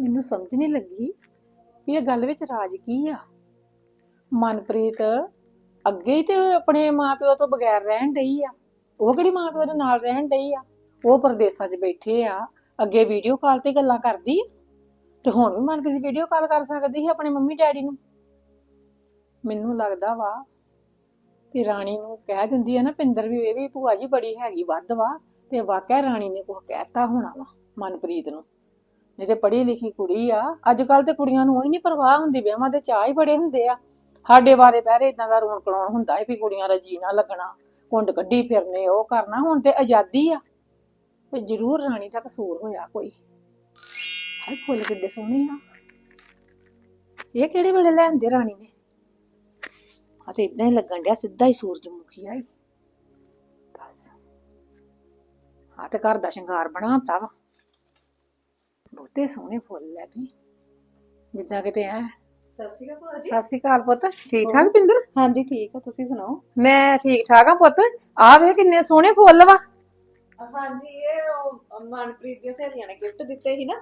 ਮੈਨੂੰ ਸਮਝ ਨਹੀਂ ਲੱਗੀ ਵੀ ਇਹ ਗੱਲ ਵਿੱਚ ਰਾਜ ਕੀ ਆ। ਮਨਪ੍ਰੀਤ ਅੱਗੇ ਹੀ ਤੇ ਆਪਣੇ ਮਾਪਿਓ ਤੋਂ ਬਗੈਰ ਰਹਿਣ ਡਈ ਆ। ਉਹ ਕਿਹੜੀ ਮਾਪਿਓ ਦੇ ਨਾਲ ਰਹਿਣ ਡਈ ਆ? ਉਹ ਪਰਦੇਸਾਂ 'ਚ ਬੈਠੇ ਆ, ਅੱਗੇ ਵੀਡੀਓ ਕਾਲ ਤੇ ਗੱਲਾਂ ਕਰਦੀ ਤੇ ਹੁਣ ਵੀ ਮਨਪ੍ਰੀਤ ਵੀਡੀਓ ਕਾਲ ਕਰ ਸਕਦੀ ਹੈ ਆਪਣੇ ਮੰਮੀ ਡੈਡੀ ਨੂੰ? ਮੈਨੂੰ ਲੱਗਦਾ ਵਾ ਤੇ ਰਾਣੀ ਨੂੰ ਕਹਿ ਦਿੰਦੀ ਆ ਨਾ, ਪਿੰਦਰ ਵੀ ਇਹ ਵੀ ਭੂਆ ਜੀ ਬੜੀ ਹੈਗੀ ਵੱਧ ਵਾ, ਤੇ ਵਾਕਿਆ ਰਾਣੀ ਨੇ ਕੁਝ ਕਹਿਤਾ ਹੋਣਾ ਵਾ ਮਨਪ੍ਰੀਤ ਨੂੰ। ਨਹੀਂ ਤੇ ਪੜ੍ਹੀ ਲਿਖੀ ਕੁੜੀ ਆ। ਅੱਜ ਕੱਲ ਤੇ ਕੁੜੀਆਂ ਨੂੰ ਉਹੀ ਨਹੀਂ ਪਰਵਾਹ ਹੁੰਦੀ, ਵਿਆਹਾਂ ਦੇ ਚਾਹ ਹੀ ਬੜੇ ਹੁੰਦੇ ਆ। ਸਾਡੇ ਬਾਰੇ ਪਹਿਰੇ ਇਦਾਂ ਦਾ ਰੋਣ ਕਲਾਉਣ ਹੁੰਦਾ ਹੈ ਵੀ ਕੁੜੀਆਂ ਦਾ ਜੀ ਨਾ ਲੱਗਣਾ, ਕੁੰਡ ਕੱਢੀ ਫਿਰਨੇ, ਉਹ ਕਰਨਾ, ਹੁਣ ਤੇ ਆਜ਼ਾਦੀ ਆ। ਤੇ ਜ਼ਰੂਰ ਰਾਣੀ ਦਾ ਕਸੂਰ ਹੋਇਆ ਕੋਈ। ਹਾਏ, ਫੁੱਲ ਕਿੱਡੇ ਸੋਹਣੇ ਆ। ਇਹ ਕਿਹੜੇ ਵੇਲੇ ਲੈਂਦੇ ਰਾਣੀ ਨੇ? ਆ ਤੇ ਇਦਾਂ ਹੀ ਲੱਗਣ ਡਿਆ, ਸਿੱਧਾ ਹੀ ਸੂਰਜਮੁਖੀ ਆਈ। ਬਸ ਆ ਤੇ ਘਰ ਦਾ ਸ਼ਿੰਗਾਰ ਬਣਾਤਾ ਵਾ। ਬਹੁਤੇ ਸੋਹਣੇ ਫੁੱਲ ਲੈ ਵੀ। ਜਿੱਦਾਂ ਕਿਤੇ ਐ। ਸਤਿ ਸ਼੍ਰੀ ਅਕਾਲ ਭੂਆ ਜੀ। ਸਤਿ ਸ਼੍ਰੀ ਅਕਾਲ ਪੁੱਤ। ਠੀਕ ਠਾਕ ਪਿੰਦਰ? ਹਾਂਜੀ ਠੀਕ ਆ। ਤੁਸੀਂ ਸੁਣਾਓ? ਮੈਂ ਠੀਕ ਠਾਕ ਆ ਪੁੱਤ। ਆ ਵੇ ਕਿੰਨੇ ਸੋਹਣੇ ਫੁੱਲ ਵਾ। ਹਾਂਜੀ ਇਹ ਉਹ ਮਨਪ੍ਰੀਤ ਦੀਆਂ ਸਹੇਲੀਆਂ ਨੇ ਗਿਫਟ ਦਿੱਤੇ ਸੀ ਨਾ।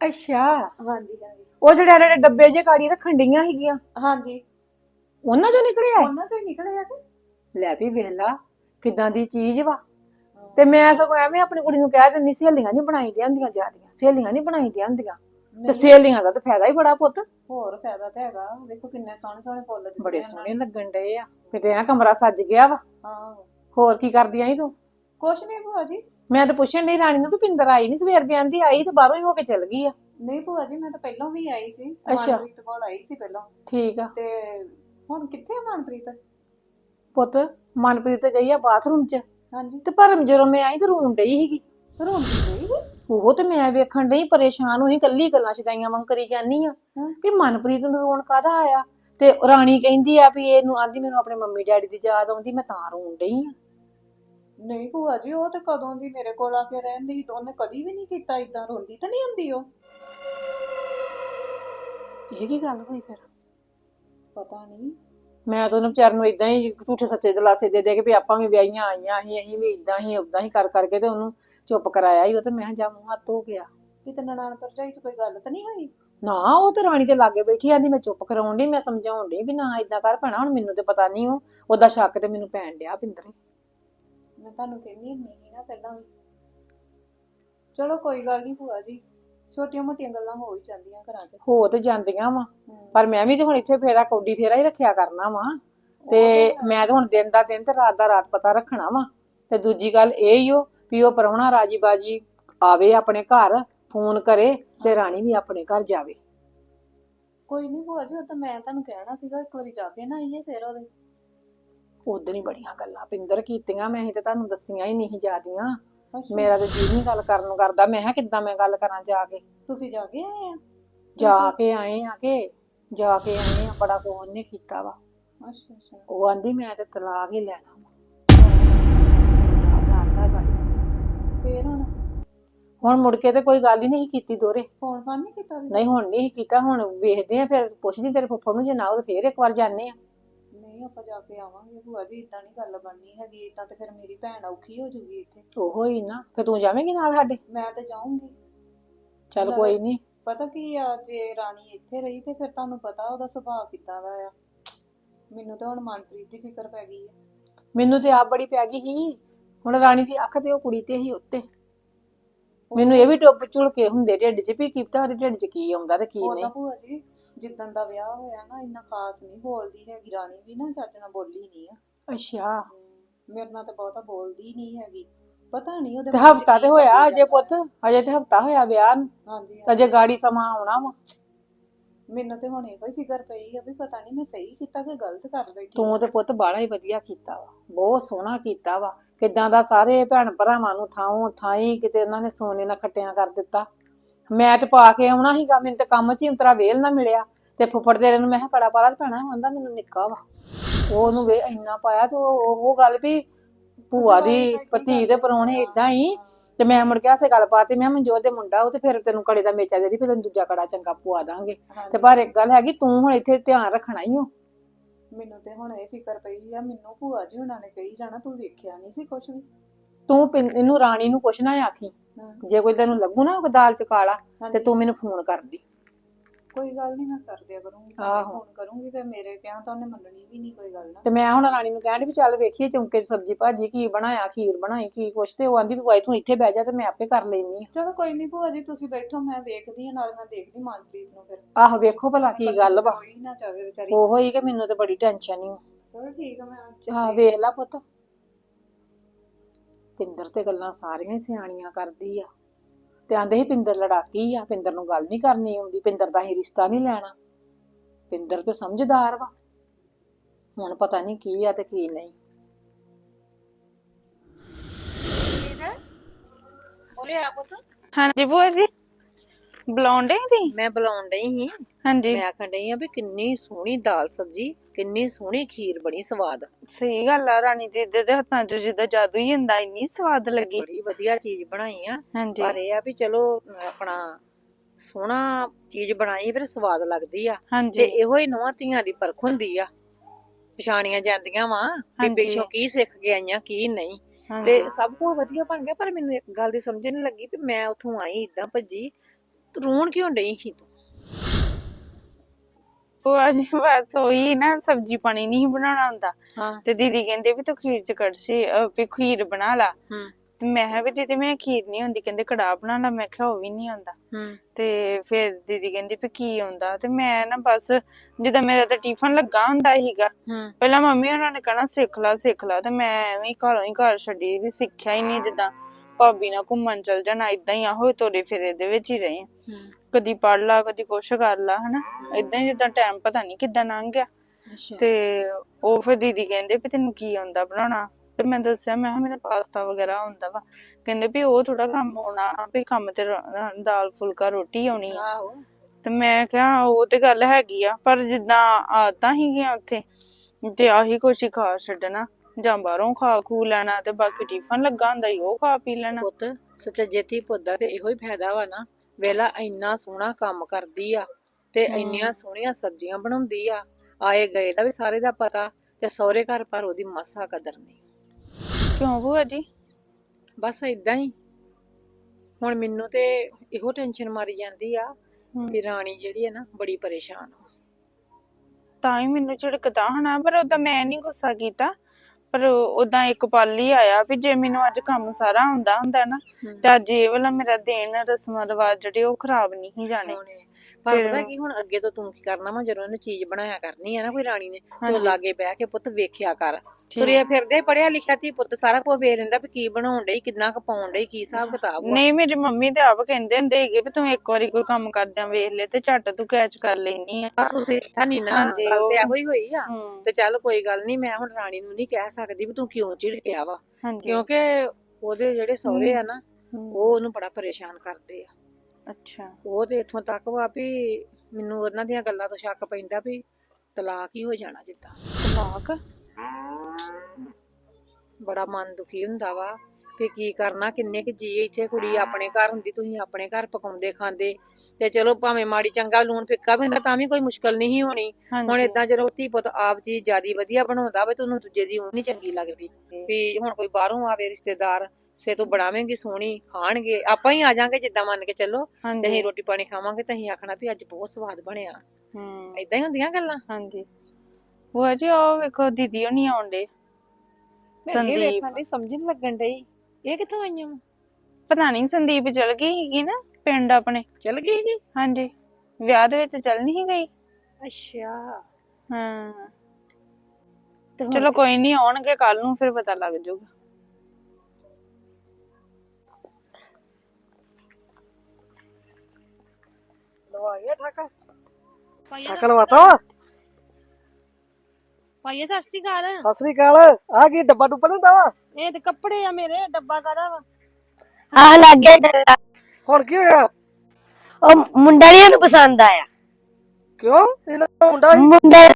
ਅੱਛਾ। ਹਾਂਜੀ ਹਾਂਜੀ। ਉਹ ਜਿਹੜੇ ਜਿਹੜੇ ਡੱਬੇ ਜੇ ਕਾੜੀ ਰੱਖਣ ਡੀਆਂ ਸੀਗੀਆਂ। ਹਾਂਜੀ। ਉਹਨਾਂ ਚੋਂ ਨਿਕਲੇ ਆਏ ਉਹਨਾਂ ਚੋਂ ਹੀ ਨਿਕਲੇ ਆ ਤੇ ਲੈ ਵੀ ਵੇਖ ਲਾ ਕਿਦਾਂ ਦੀ ਚੀਜ਼ ਵਾ। ਤੇ ਮੈਂ ਸਗੋਂ ਐਵੇਂ ਆਪਣੀ ਕੁੜੀ ਨੂੰ ਕਹਿ ਦਿੰਦੀ ਸਹੇਲੀਆਂ ਨਹੀਂ ਬਣਾਈ ਦੀਆਂ ਹੁੰਦੀਆਂ ਜਿਆਦੀਆਂ ਸਹੇਲੀਆਂ ਨਹੀਂ ਬਣਾਈ ਦੀਆਂ ਹੁੰਦੀਆਂ। ਤੇ ਸਹੇਲੀਆਂ ਦਾ ਤਾਂ ਫਾਇਦਾ ਹੀ ਬੜਾ ਪੁੱਤ। ਹੋਰ ਫਾਇਦਾ ਤੇ ਹੈਗਾ ਵੇਖੋ ਕਿੰਨੇ ਸੋਹਣੇ ਸੋਹਣੇ ਫੁੱਲ ਦਿੱਤੇ ਬੜੇ ਸੋਹਣੇ ਲੱਗਣ ਡਏ ਆ। ਕਿਤੇ ਆ ਕਮਰਾ ਸੱਜ ਗਿਆ ਵਾ। ਹਾਂ। ਹੋਰ ਕੀ ਕਰਦੀ ਆਂ ਤੂੰ? ਕੁਛ ਨਹੀਂ ਭੂਆ ਜੀ। ਮੈਂ ਤਾਂ ਪੁੱਛਣ ਡਈ ਰਾਣੀ ਨੂੰ ਵੀ ਪਿੰਦਰ ਆਈ ਨਹੀਂ ਸਵੇਰ ਦੀ ਆਂਦੀ ਆਈ ਤੇ ਬਾਹਰੋਂ ਹੀ ਹੋ ਕੇ ਚਲ ਗਈ ਆ। ਨਹੀਂ ਭੂਆ ਜੀ ਮੈਂ ਤਾਂ ਪਹਿਲਾਂ ਵੀ ਆਈ ਸੀ। ਅੱਛਾ। ਮਨਪ੍ਰੀਤ ਕੋਲ ਆਈ ਸੀ ਪਹਿਲਾਂ। ਠੀਕ ਆ। ਤੇ ਹੁਣ ਕਿੱਥੇ ਆ ਮਨਪ੍ਰੀਤ? ਪੁੱਤ ਮਨਪ੍ਰੀਤ ਤੇ ਗਈ ਆ ਬਾਥਰੂਮ 'ਚ। ਹਾਂਜੀ ਤੇ ਪਰ ਜਦੋਂ ਮੈਂ ਆਈ ਤੇ ਰੋਣ ਡਈ ਸੀਗੀ। ਗਈ ਵੀ ਉਹ ਤੇ ਮੈਂ ਵੇਖਣ ਡਈ ਪਰੇਸ਼ਾਨ ਹੋਈ ਕੱਲੀ ਗੱਲਾਂ ਛਦਾਈਆਂ ਵਾਂਗ ਕਰੀ ਜਾਨੀ ਆ। ਵੀ ਮਨਪ੍ਰੀਤ ਨੂੰ ਰੋਣ ਕਾਦਾ ਆਇਆ? ਤੇ ਰਾਣੀ ਕਹਿੰਦੀ ਆ ਵੀ ਇਹਨੂੰ ਆਂਦੀ ਮੈਨੂੰ ਆਪਣੇ ਮੰਮੀ ਡੈਡੀ ਦੀ ਯਾਦ ਆਉਂਦੀ ਮੈਂ ਤਾਂ ਰੋਣ ਡਈ ਆ। ਨਹੀਂ ਭੂਆ ਜੀ ਉਹ ਤੇ ਕਦੋਂ ਦੀ ਮੇਰੇ ਕੋਲ ਆ ਕੇ ਰਹਿੰਦੀ ਤੇ ਉਹਨੇ ਕਦੀ ਵੀ ਨਹੀਂ ਕੀਤਾ ਇਦਾਂ ਰੋਂਦੀ ਤਾਂ ਨਹੀਂ ਹੁੰਦੀ ਉਹ? ਇਹ ਕੀ ਗੱਲ ਹੋਈ ਫਿਰ? ਪਤਾ ਨਹੀਂ। ਮੈਂ ਤਾਂ ਉਹਨੂੰ ਵਿਚਾਰ ਨੂੰ ਇਦਾਂ ਹੀ ਝੂਠੇ ਸੱਚੇ ਦਲਾਸੇ ਦੇ ਦੇ ਕੇ ਵੀ ਆਪਾਂ ਵੀ ਵਿਆਹੀਆਂ ਆਈਆਂ ਅਸੀਂ ਅਸੀਂ ਵੀ ਇਦਾਂ ਹੀ ਉਦਾਂ ਹੀ ਕਰ ਕਰਕੇ ਤੇ ਉਹਨੂੰ ਚੁੱਪ ਕਰਾਇਆ ਹੀ ਉਹ ਤੇ ਮੈਂ ਜਾ ਮੂੰਹ ਹੱਥ ਧੋ ਗਿਆ ਕਿਤੇ ਨਨਾਣ ਭਰਜਾਈ ਚ ਕੋਈ ਗੱਲ ਤਾਂ ਨਹੀਂ ਹੋਈ? ਨਾ ਉਹ ਤੇ ਰਾਣੀ ਤੇ ਲਾਗੇ ਬੈਠੀ ਆਂਦੀ ਮੈਂ ਚੁੱਪ ਕਰਾਉਣ ਡਈ ਮੈਂ ਸਮਝਾਉਣ ਡਈ ਵੀ ਨਾ ਇਦਾਂ ਕਰ ਭੈਣਾ ਹੁਣ ਮੈਨੂੰ ਤੇ ਪਤਾ ਨਹੀਂ ਉਹ ਉਹਦਾ ਸ਼ੱਕ ਤੇ ਮੈਨੂੰ ਪੈਣ ਡਿਆ ਪਿੰਦਰੇ। ਮੈਂ ਤੁਹਾਨੂੰ ਕਹਿੰਦੀ ਹੁੰਦੀ ਸੀ ਨਾ ਪਹਿਲਾਂ ਵੀ। ਚਲੋ ਕੋਈ ਗੱਲ ਨਹੀਂ ਭੂਆ ਜੀ। ਛੋਟੀਆਂ ਮੋਟੀਆਂ ਗੱਲਾਂ ਹੋ ਹੀ ਜਾਂਦੀਆਂ ਘਰਾਂ 'ਚ। ਹੋ ਤੇ ਜਾਂਦੀਆਂ ਵਾ। ਪਰ ਮੈਂ ਵੀ ਤੇ ਹੁਣ ਇੱਥੇ ਫੇਰਾ ਕੌਡੀ ਫੇਰਾ ਹੀ ਰੱਖਿਆ ਕਰਨਾ ਵਾ। ਤੇ ਮੈਂ ਤਾਂ ਹੁਣ ਦਿਨ ਦਾ ਦਿਨ ਤੇ ਰਾਤ ਦਾ ਰਾਤ ਪਤਾ ਰੱਖਣਾ ਵਾ। ਤੇ ਦੂਜੀ ਗੱਲ ਇਹ ਹੀ ਓ ਵੀ ਉਹ ਪ੍ਰਾਹੁਣਾ ਰਾਜੀ ਬਾਜੀ ਆਵੇ ਆਪਣੇ ਘਰ ਫੋਨ ਕਰੇ ਤੇ ਰਾਣੀ ਵੀ ਆਪਣੇ ਘਰ ਜਾਵੇ। ਕੋਈ ਨਹੀਂ ਭੂਆ ਜੀ ਉਹ ਤਾਂ ਮੈਂ ਤੁਹਾਨੂੰ ਕਹਿਣਾ ਸੀਗਾ ਇੱਕ ਵਾਰੀ ਜਾ ਕੇ ਨਾ ਆਈਏ ਫਿਰ ਉਹਦੇ। ਉਦੋਂ ਹੀ ਬੜੀਆਂ ਗੱਲਾਂ। ਪਿੰਦਰ ਕੀਤੀਆਂ ਮੈਂ ਹੀ ਤੇ ਤੁਹਾਨੂੰ ਦੱਸੀਆਂ ਹੀ ਨਹੀਂ ਜਾਂਦੀਆਂ। ਅੱਛਾ, ਮੇਰਾ ਤੇ ਜੀ ਨਹੀਂ ਗੱਲ ਕਰਨ ਨੂੰ ਕਰਦਾ। ਮੈਂ ਕਿਹਾ ਕਿੱਦਾਂ ਮੈਂ ਗੱਲ ਕਰਾਂ ਜਾ ਕੇ? ਤੁਸੀਂ ਜਾ ਕੇ ਆਏ ਆ? ਜਾ ਕੇ ਆਏ ਆ ਕਿ? ਜਾ ਕੇ ਆਏ ਆ ਬੜਾ ਕੋ ਉਹਨੇ ਕੀਤਾ ਵਾ। ਅੱਛਾ ਅੱਛਾ। ਉਹ ਆਂਦੀ ਮੈਂ ਤੇ ਤਲਾਕ ਹੀ ਲੈਣਾ ਵਾ। ਫੇਰ ਹੁਣ? ਹੁਣ ਮੁੜ ਕੇ ਤੇ ਕੋਈ ਗੱਲ ਹੀ ਨਹੀਂ ਕੀਤੀ ਦੋਰੇ ਫੋਨ ਫਾਨ ਨਹੀਂ ਕੀਤਾ ਤੁਸੀਂ? ਨਹੀਂ ਹੁਣ ਨਹੀਂ ਕੀਤਾ। ਹੁਣ ਵੇਖਦੇ ਆ ਫਿਰ ਪੁੱਛਦੀ ਤੇਰੇ ਫੁੱਫੜ ਨੂੰ ਜੇ ਨਾ ਉਹ ਫੇਰ ਇੱਕ ਵਾਰ ਜਾਣੇ ਆ। ਨਹੀਂ ਆਪਾਂ ਜਾ ਕੇ ਆਵਾਂਗੇ। ਭੂਆ ਜੀ ਇਦਾਂ ਨਹੀਂ ਗੱਲ ਬਣਨੀ ਹੈਗੀ। ਇਦਾਂ ਤੇ ਫਿਰ ਮੇਰੀ ਭੈਣ ਔਖੀ ਹੋ ਜੂਗੀ ਇੱਥੇ। ਉਹੋ ਹੀ ਨਾ। ਫਿਰ ਤੂੰ ਜਾਵੇਂਗੀ ਨਾਲ ਸਾਡੇ? ਮੈਂ ਤੇ ਜਾਊਂਗੀ। ਚੱਲ ਕੋਈ ਨਹੀਂ ਪਤਾ ਕੀ ਆ ਜੇ ਰਾਣੀ ਇੱਥੇ ਰਹੀ ਤੇ ਫਿਰ ਤੁਹਾਨੂੰ ਪਤਾ ਉਹਦਾ ਸੁਭਾਅ ਕਿੱਦਾਂ ਦਾ ਆ। ਮੈਨੂੰ ਤਾਂ ਹੁਣ ਮਨਪ੍ਰੀਤ ਦੀ ਫਿਕਰ ਪੈ ਗਈ ਆ। ਮੈਨੂੰ ਤੇ ਆਪ ਬੜੀ ਪੈ ਗਈ ਸੀ। ਹੁਣ ਰਾਣੀ ਦੀ ਅੱਖ ਤੇ ਉਹ ਕੁੜੀ ਤੇ ਹੀ ਉੱਤੇ। ਮੈਨੂੰ ਇਹ ਵੀ ਟੁੱਪ ਝੁਲਕੇ ਹੁੰਦੇ ਢਿੱਡ 'ਚ ਵੀ ਕੀਤਾ ਉਹਦੇ ਢਿੱਡ 'ਚ ਕੀ ਆਉਂਦਾ ਤੇ ਕੀ ਉਹ ਨਹੀਂ। ਤਾਂ ਭੂਆ ਜੀ ਜਿੱਦਣ ਦਾ ਵਿਆਹ ਹੋਇਆ ਨਾ ਇੰਨਾ ਖਾਸ ਨਹੀਂ ਬੋਲਦੀ ਹੈਗੀ ਰਾਣੀ ਵੀ ਨਾ ਚੱਜ ਨਾਲ ਬੋਲੀ ਨਹੀਂ ਆ। ਅੱਛਾ। ਮੇਰੇ ਨਾਲ ਤਾਂ ਬਹੁਤਾ ਬੋਲਦੀ ਨਹੀਂ ਹੈਗੀ। ਪਤਾ ਨਹੀਂ ਉਹਦੇ ਤੇ ਮਨ 'ਚ ਹਫਤਾ ਕੀ ਤੇ ਹੋਇਆ ਚੱਲੀ ਅਜੇ। ਪੁੱਤ? ਅਜੇ ਤੇ ਹਫਤਾ ਹੋਇਆ ਵਿਆਹ ਨੂੰ? ਹਾਂਜੀ ਤੇ ਅਜੇ ਗਾੜੀ ਸਮਾਂ ਆਉਣਾ ਵਾ? ਮੈਨੂੰ ਤੇ ਹੁਣ ਇਹੋ ਹੀ ਫਿਕਰ ਪਈ ਆ ਵੀ ਪਤਾ ਨਹੀਂ ਮੈਂ ਸਹੀ ਕੀਤਾ ਕਿ ਗਲਤ ਕਰ ਬੈਠੀ ਤੂੰ ਤੇ ਪੁੱਤ ਬਾੜਾ ਹੀ ਵਧੀਆ ਕੀਤਾ ਵਾ ਬਹੁਤ ਸੋਹਣਾ ਕੀਤਾ ਵਾ। ਕਿਦਾਂ ਦਾ ਸਾਰੇ ਭੈਣ ਭਰਾਵਾਂ ਨੂੰ ਥਾਉ ਥਾਈ ਕਿਤੇ ਉਹਨਾਂ ਨੇ ਸੋਨੇ ਨਾਲ ਖੱਟਿਆਂ ਕਰ ਦਿੱਤਾ। ਮੈਂ ਤੇ ਪਾ ਕੇ ਆਉਣਾ ਸੀਗਾ ਮੈਨੂੰ ਤੇ ਕੰਮ 'ਚ ਹੀ ਉਂਤਰਾ ਵੇਲ ਨਾ ਮਿਲਿਆ। ਤੇ ਫੁੱਫੜ ਤੇਰੇ ਨੂੰ ਮੈਂ ਕਿਹਾ ਕੜਾ ਪਾਲਾ ਭੈਣਾ ਹੁੰਦਾ ਮੈਨੂੰ ਨਿੱਕਾ ਵਾ। ਉਹ ਉਹਨੂੰ ਵੇ ਇੰਨਾ ਪਾਇਆ ਤੇ ਉਹ ਉਹ ਗੱਲ ਵੀ ਭੂਆ ਦੀ ਪਤੀ ਦੇ ਪਰੋਣੇ ਇਦਾਂ ਹੀ। ਤੇ ਮੈਂ ਮੁੜ ਕੇ ਆਸੇ ਗੱਲ ਪਾਤੀ ਮੈਂ ਕਿਹਾ ਮਨਜੋਤ ਦੇ ਮੁੰਡਾ ਉਹ ਤੇ ਫਿਰ ਤੈਨੂੰ ਕੜੇ ਦਾ ਮੇਚਾ ਦੇ ਦੀ ਫਿਰ ਤੈਨੂੰ ਦੂਜਾ ਕੜਾ ਚੰਗਾ ਪਵਾ ਦਾਂਗੇ। ਤੇ ਪਰ ਇੱਕ ਗੱਲ ਹੈਗੀ ਤੂੰ ਹੁਣ ਇੱਥੇ ਧਿਆਨ ਰੱਖਣਾ ਹੀ ਓ। ਮੈਨੂੰ ਤੇ ਹੁਣ ਇਹ ਫਿਕਰ ਪਈ ਆ ਮੈਨੂੰ ਭੂਆ ਜੀ ਉਹਨਾਂ ਨੇ ਕਹੀ ਜਾਣਾ ਤੂੰ ਵੇਖਿਆ ਨਹੀਂ ਸੀ ਕੁਝ ਵੀ। ਤੂੰ ਪਿੰ- ਇਹਨੂੰ ਰਾਣੀ ਨੂੰ ਕੁਛ ਨਾ ਆਖੀ। ਜੇ ਕੋਈ ਤੈਨੂੰ ਲੱਗੂ ਨਾ ਕੋਈ ਦਾਲ ਚ ਕਾਲਾ ਤੇ। ਤੂੰ ਮੈਨੂੰ ਫੋਨ ਕਰਦੀ। ਕੋਈ ਗੱਲ ਨਹੀਂ ਮੈਂ ਕਰ ਦਿਆ ਕਰੂੰਗੀ ਆਹੋ। ਫੋਨ ਕਰੂੰਗੀ ਫਿਰ ਮੇਰੇ ਕਹਿਣ ਤਾਂ ਉਹਨੇ ਮੰਨਣੀ ਵੀ ਨਹੀਂ ਕੋਈ ਗੱਲ ਨਾ। ਤੇ ਮੈਂ ਹੁਣ ਰਾਣੀ ਨੂੰ ਕਹਿਣ ਵੀ ਚੱਲ ਵੇਖੀਏ ਚੌਂਕੇ 'ਚ ਸਬਜ਼ੀ ਭਾਜੀ ਕੀ ਬਣਾਇਆ ਖੀਰ ਬਣਾਈ ਕੀ ਕੁਛ ਤੇ ਉਹ ਆਂਦੀ ਵੀ ਕੋਈ ਤੂੰ ਇੱਥੇ ਬਹਿ ਜਾ ਤੇ ਮੈਂ ਆਪੇ ਕਰ ਲੈਣੀ ਆ। ਚਲੋ ਕੋਈ ਨਹੀਂ ਭੂਆ ਜੀ ਤੁਸੀਂ ਬੈਠੋ ਮੈਂ ਵੇਖਦੀ ਹਾਂ ਨਾਲ ਮੈਂ ਦੇਖਦੀ ਮਨਪ੍ਰੀਤ ਨੂੰ ਫਿਰ। ਆਹੋ ਵੇਖੋ ਭਲਾ ਕੀ ਗੱਲ ਵਾ। ਕੋਈ ਨਾ ਚਾਵੇ ਵਿਚਾਰੀ। ਉਹ ਹੀ ਕਿ ਮੈਨੂੰ ਤੇ ਬੜੀ ਟੈਨਸ਼ਨ ਹੀ ਚਲੋ ਠੀਕ ਆ ਮੈਂ ਹਾਂ ਵੇਖ ਲੈ ਪੁੱਤ। ਪਿੰਦਰ ਤੇ ਗੱਲਾਂ ਸਾਰੀਆਂ ਹੀ ਸਿਆਣੀਆਂ ਕਰਦੀ ਆ। ਤੇ ਆਂਦੇ ਸੀ ਪਿੰਦਰ ਲੜਾਕੀ ਆ, ਪਿੰਦਰ ਨੂੰ ਗੱਲ ਨਹੀਂ ਕਰਨੀ ਆਉਂਦੀ, ਪਿੰਦਰ ਦਾ ਹੀ ਰਿਸ਼ਤਾ ਨਹੀਂ ਲੈਣਾ। ਪਿੰਦਰ ਤੇ ਸਮਝਦਾਰ ਵਾ। ਹੁਣ ਪਤਾ ਨਹੀਂ ਕੀ ਆ ਤੇ ਕੀ ਨਹੀਂ। ਹਾਂਜੀ ਭੂਆ ਜੀ। ਬੁਲਾਉਂਦੇ ਜੀ ਮੈਂ ਬੁਲਾਉਣ ਡਈ ਸੀ। ਹਾਂਜੀ। ਮੈਂ ਆਖਣ ਡਈ ਆ ਵੀ ਕਿੰਨੀ ਸੋਹਣੀ ਦਾਲ ਸਬਜੀ ਕਿੰਨੀ ਸੋਹਣੀ ਖੀਰ ਬਣੀ ਸਵਾਦ। ਸਹੀ ਗੱਲ ਆ ਰਾਣੀ ਜੀ ਦੇ ਹੱਥਾਂ 'ਚ ਜਿੱਦਾਂ ਜਾਦੂ ਹੀ ਹੁੰਦਾ ਇੰਨੀ ਸਵਾਦ ਲੱਗੀ। ਬੜੀ ਵਧੀਆ ਚੀਜ਼ ਬਣਾਈ ਆ। ਹਾਂਜੀ। ਪਰ ਇਹ ਆ ਵੀ ਚਲੋ ਆਪਣਾ ਸੋਹਣਾ ਚੀਜ਼ ਬਣਾਈ ਫਿਰ ਸਵਾਦ ਲੱਗਦੀ ਆ। ਤੇ ਹਾਂਜੀ ਇਹੋ ਹੀ ਨਵਾਂ ਧੀਆਂ ਦੀ ਪਰਖ ਹੁੰਦੀ ਆ। ਪਛਾਣੀਆਂ ਜਾਂਦੀਆਂ ਵਾ ਵੀ ਹਾਂਜੀ। ਪਿੱਛੋਂ ਕੀ ਸਿੱਖ ਕੇ ਆਈਆਂ ਕੀ ਨਹੀਂ। ਹਾਂਜੀ। ਤੇ ਸਭ ਕੁਝ ਵਧੀਆ ਬਣ ਗਿਆ ਪਰ ਮੈਨੂੰ ਇੱਕ ਗੱਲ ਦੀ ਸਮਝ ਨਹੀਂ ਲੱਗੀ ਵੀ ਮੈਂ ਉੱਥੋਂ ਆਈ ਇਦਾਂ ਭੱਜੀ। ਤੂੰ ਰੋਣ ਕਿਉਂ ਡਈ ਸੀ ਤੂੰ? ਭੂਆ ਜੀ ਬਸ ਉਹੀ ਨਾ ਸਬਜੀ ਪਾਣੀ ਨਹੀਂ ਬਣਾਉਣਾ ਹੁੰਦਾ। ਹਾਂ। ਤੇ ਦੀਦੀ ਕਹਿੰਦੇ ਵੀ ਤੂੰ ਖੀਰ 'ਚ ਕੜਛੀ ਅਹ, ਵੀ ਖੀਰ ਬਣਾ ਲਾ। ਹੂੰ। ਤੇ ਮੈਂ ਕਿਹਾ ਵੀ ਦੀਦੀ ਮੈਂ ਖੀਰ ਨਹੀਂ ਹੁੰਦੀ ਕਹਿੰਦੇ ਕੜਾਹ ਬਣਾ ਲਾ। ਮੈਂ ਕਿਹਾ ਉਹ ਵੀ ਨਹੀਂ ਆਉਂਦਾ। ਹੂੰ। ਤੇ ਫਿਰ ਦੀਦੀ ਕਹਿੰਦੀ ਵੀ ਕੀ ਆਉਂਦਾ? ਤੇ ਮੈਂ ਨਾ ਬਸ ਜਿੱਦਾਂ ਮੇਰਾ ਤਾਂ ਟਿਫਨ ਲੱਗਾ ਹੁੰਦਾ ਸੀਗਾ ਹੂੰ। ਪਹਿਲਾਂ ਮੰਮੀ ਉਹਨਾਂ ਨੇ ਕਹਿਣਾ ਸਿੱਖ ਲਾ ਸਿੱਖ ਲਾ। ਤੇ ਮੈਂ ਐਵੇਂ ਹੀ ਘਰੋਂ ਹੀ ਘਰ ਛੱਡੀ ਵੀ ਸਿੱਖਿਆ ਹੀ ਨਹੀਂ ਜਿੱਦਾਂ। ਭਾਬੀ ਨਾਲ ਘੁੰਮਣ ਚਲ ਜਾਣਾ ਇਦਾਂ ਹੀ ਆਹੋ ਤੋਰੇ ਫਿਰੇ ਦੇ ਵਿੱਚ ਹੀ ਰਹੇ ਹੂੰ। ਕਦੀ ਪੜ ਲਾ ਕਦੀ ਕੁਛ ਕਰ ਲਾ ਹਨਾ? ਇਦਾਂ ਹੀ ਜਿੱਦਾਂ ਟਾਈਮ ਪਤਾ ਨਹੀਂ ਕਿੱਦਾਂ ਲੰਘ ਗਿਆ। ਤੇ ਉਹ ਫਿਰ ਦੀਦੀ ਕਹਿੰਦੇ ਵੀ ਤੈਨੂੰ ਕੀ ਆਉਂਦਾ ਬਣਾਉਣਾ ਤੇ ਮੈਂ ਦੱਸਿਆ ਮੈਂ ਕਿਹਾ ਮੇਰਾ ਪਾਸਤਾ ਵਗੈਰਾ ਆਉਂਦਾ ਵਾ। ਕਹਿੰਦੇ ਵੀ ਉਹ ਥੋੜਾ ਕੰਮ ਆਉਣਾ ਵੀ ਕੰਮ ਤੇ ਰ- ਦਾਲ ਫੁਲਕਾ ਰੋਟੀ ਆਉਣੀ ਆ। ਆਹੋ। ਤੇ ਮੈਂ ਕਿਹਾ ਉਹ ਤੇ ਗੱਲ ਹੈਗੀ ਆ ਪਰ ਜਿੱਦਾਂ ਆਦਤਾਂ ਸੀਗੀਆਂ ਉੱਥੇ ਤੇ ਆਹੀ ਕੁਛ ਹੀ ਖਾ ਛੱਡਣਾ। ਜਾਂ ਬਾਹਰੋਂ ਖਾ ਖੂ ਲੈਣਾ ਤੇ ਬਾਕੀ ਟਿਫਨ ਲੱਗਾ ਹੁੰਦਾ ਈ ਉਹ ਖਾ ਪੀ ਲੈਣਾ। ਪੁੱਤ ਸੱਚੇ ਧੀ ਪੁੱਤ ਦਾ ਤੇ ਇਹੋ ਹੀ ਫਾਇਦਾ ਵਾ ਨਾ ਵੇਲਾ ਇੰਨਾ ਸੋਹਣਾ ਕੰਮ ਕਰਦੀ ਆ ਤੇ ਇੰਨੀਆਂ ਸੋਹਣੀਆਂ ਸਬਜ਼ੀਆਂ ਬਣਾਉਂਦੀ ਆ ਆਏ ਗਏ ਦਾ ਵੀ ਸਾਰੇ ਦਾ ਪਤਾ ਤੇ ਸਹੁਰੇ ਘਰ ਪਰ ਉਹਦੀ ਮਸਾ ਕਦਰ ਨਹੀਂ। ਕਿਉਂ ਭੂਆ ਜੀ? ਬਸ ਇਦਾਂ ਹੀ ਹੁਣ ਮੈਨੂੰ ਤੇ ਇਹੋ ਟੈਨਸ਼ਨ ਮਾਰੀ ਜਾਂਦੀ ਆ। ਵੀ ਰਾਣੀ ਜਿਹੜੀ ਹੈ ਨਾ ਬੜੀ ਪਰੇਸ਼ਾਨ ਆ। ਤਾਂ ਹੀ ਮੈਨੂੰ ਝਿੜਕਦਾ ਹੋਣਾ ਪਰ ਉਦਾਂ ਮੈਂ ਨਹੀਂ ਗੁੱਸਾ ਕੀਤਾ। ਪਰ ਉਦਾਂ ਇੱਕ ਪਲ ਹੀ ਆਇਆ ਵੀ ਜੇ ਮੈਨੂੰ ਅੱਜ ਕੰਮ ਸਾਰਾ ਹੁੰਦਾ ਹੁੰਦਾ ਨਾ। ਤੇ ਅੱਜ ਇਹ ਵਾਲਾ ਮੇਰਾ ਦਿਨ ਰਸਮਾਂ ਰਿਵਾਜ ਜਿਹੜੇ ਉਹ ਖਰਾਬ ਨਹੀਂ ਜਾਣੇ ਹੁਣ ਪਰ ਪਤਾ ਕੀ ਹੁਣ ਅੱਗੇ ਤੋਂ ਤੂੰ ਕੀ ਕਰਨਾ ਵਾ ਜਦੋਂ ਉਹਨੇ ਚੀਜ਼ ਬਣਾਇਆ ਕਰਨੀ ਆ ਨਾ ਕੋਈ ਰਾਣੀ ਨੇ ਤੂੰ। ਲਾਗੇ ਬਹਿ ਕੇ ਪੁੱਤ ਵੇਖਿਆ ਕਰ। ਤੁਰਿਆ ਫਿਰਦੇ ਪੜਿਆ ਲਿਖਿਆ ਤੀ ਪੁੱਤ ਸਾਰਾ ਕੁਝ ਵੇਖ ਲੈਂਦਾ ਵੀ ਕੀ ਬਣਾਉਣ ਡਈ ਕਿੰਨਾ ਕੁ ਪਾਉਣ ਡਈ ਕੀ ਹਿਸਾਬ ਕਿਤਾਬ ਵਾ। ਨਹੀਂ ਮੇਰੀ ਮੰਮੀ ਤੇ ਆਪ ਕਹਿੰਦੇ ਹੁੰਦੇ ਸੀਗੇ ਵੀ ਤੂੰ ਇੱਕ ਵਾਰੀ ਕੋਈ ਕੰਮ ਕਰਦਿਆਂ ਵੇਖ ਲੈ ਤੇ ਝੱਟ ਤੂੰ ਕੈਚ ਕਰ ਲੈਨੀ ਆ। ਪਰ ਤੁਸੀਂ ਨਹੀਂ ਨਾ ਹਾਂਜੀ, ਗੱਲ ਉਹ- ਤੇ ਇਹੋ ਹੀ ਹੋਈ ਆ ਤੇ ਚੱਲ ਕੋਈ ਗੱਲ ਨਹੀਂ ਮੈਂ ਹੁਣ ਰਾਣੀ ਨੂੰ ਨਹੀਂ ਕਹਿ ਸਕਦੀ ਵੀ ਤੂੰ ਕਿਉਂ ਝਿੜਕਿਆ ਵਾ। ਹਾਂਜੀ। ਕਿਉਂਕਿ ਉਹਦੇ ਜਿਹੜੇ ਸਹੁਰੇ ਆ ਨਾ ਉਹ ਉਹਨੂੰ ਬੜਾ ਪਰੇਸ਼ਾਨ ਕਰਦੇ ਆ। ਅੱਛਾ। ਉਹ ਤੇ ਇੱਥੋਂ ਤੱਕ ਵਾ ਵੀ ਮੈਨੂੰ ਉਹਨਾਂ ਦੀਆਂ ਗੱਲਾਂ ਤੋਂ ਸ਼ੱਕ ਪੈਂਦਾ ਵੀ ਤਲਾਕ ਹੀ ਹੋ ਜਾਣਾ ਜਿੱਦਾਂ। ਤਲਾਕ? ਬੜਾ ਮਨ ਦੁਖੀ ਹੁੰਦਾ ਵਾ ਕਿ ਕੀ ਕਰਨਾ ਕਿੰਨੇ ਕਿ ਜੀ ਇੱਥੇ ਕੁੜੀ ਆਪਣੇ ਘਰ ਹੁੰਦੀ ਤੁਸੀਂ ਆਪਣੇ ਘਰ ਪਕਾਉਂਦੇ ਖਾਂਦੇ। ਤੇ ਚਲੋ ਭਾਵੇਂ ਮਾੜੀ ਚੰਗਾ ਲੂਣ ਫਿੱਕਾ ਵੀ ਹੁੰਦਾ ਤਾਂ ਵੀ ਕੋਈ ਮੁਸ਼ਕਲ ਨਹੀਂ ਹੋਣੀ। ਹੁਣ ਇਦਾਂ ਜਦੋਂ ਧੀ ਪੁੱਤ ਆਪ ਚੀਜ਼ ਜਿਆਦੀ ਵਧੀਆ ਬਣਾਉਂਦਾ ਵੇ ਤੁਹਾਨੂੰ ਦੂਜੇ ਦੀ ਉਹ ਨਹੀਂ ਚੰਗੀ ਲੱਗਦੀ। ਵੀ ਹੁਣ ਕੋਈ ਬਾਹਰੋਂ ਆਵੇ ਰਿਸ਼ਤੇਦਾਰ ਫੇ ਤੂੰ ਬਣਾਵੇਂਗੀ ਸੋਹਣੀ ਖਾਣਗੇ। ਆਪਾਂ ਹੀ ਆ ਜਾਾਂਗੇ ਜਿੱਦਾਂ ਮੰਨ ਕੇ ਚੱਲੋ ਤੇ ਅਸੀਂ ਰੋਟੀ ਪਾਣੀ ਖਾਵਾਂਗੇ ਤਾਂ ਅਸੀਂ ਆਖਣਾ ਵੀ ਅੱਜ ਬਹੁਤ ਸਵਾਦ ਬਣਿਆ। ਹੂੰ। ਇਦਾਂ ਹੀ ਹੁੰਦੀਆਂ ਗੱਲਾਂ? ਹਾਂਜੀ। ਭੂਆ ਜੀ ਉਹ ਵੇਖੋ ਦੀਦੀ ਹੋਣੀ ਆਉਂਦੇ ਇਹ ਸੰਦੀਪ। ਦੀ ਸਮਝ ਨਹੀਂ ਲੱਗਣ ਡਈ। ਇਹ ਕਿੱਥੋਂ ਆਈਆਂ ਪਤਾ ਨਹੀਂ ਸੰਦੀਪ ਚਲ ਗਈ ਸੀਗੀ ਨਾ ਪਿੰਡ ਆਪਣੇ। ਚਲ ਗਈ ਜੀ ਹਾਂਜੀ। ਵਿਆਹ ਦੇ ਵਿੱਚ ਚਲ ਨਹੀਂ ਗਈ? ਅੱਛਾ। ਹਾਂ। ਚਲੋ ਕੋਈ ਨਹੀਂ ਆਉਣਗੇ ਕੱਲ ਨੂੰ ਫਿਰ ਪਤਾ ਲੱਗ ਜਾਊਗਾ ਲਵਾਇਆ ਠਾਕਾ। ਠਾਕਾ ਲਵਾਤਾ ਵਾ? ਭਾਈਆ ਸਤਿ ਸ਼੍ਰੀ ਅਕਾਲ। ਸਤਿ ਸ੍ਰੀ ਅਕਾਲ। ਆ ਕੀ ਡੱਬਾ ਡੁੱਬਾ ਹੁੰਦਾ ਵਾ? ਇਹ ਤੇ ਕੱਪੜੇ ਆ ਮੇਰੇ ਡੱਬਾ ਕਾਦਾ ਵਾ? ਆ ਲੱਗੇ ਡੱਲਾ ਹੁਣ ਕੀ ਹੋਇਆ? ਉਹ ਮੁੰਡਾ ਨੀ ਉਹਨੂੰ ਪਸੰਦ ਆਇਆ। ਕਿਉਂ? ਇਹਨਾਂ ਦਾ ਮੁੰਡਾ ਸੀ। ਮੁੰਡੇ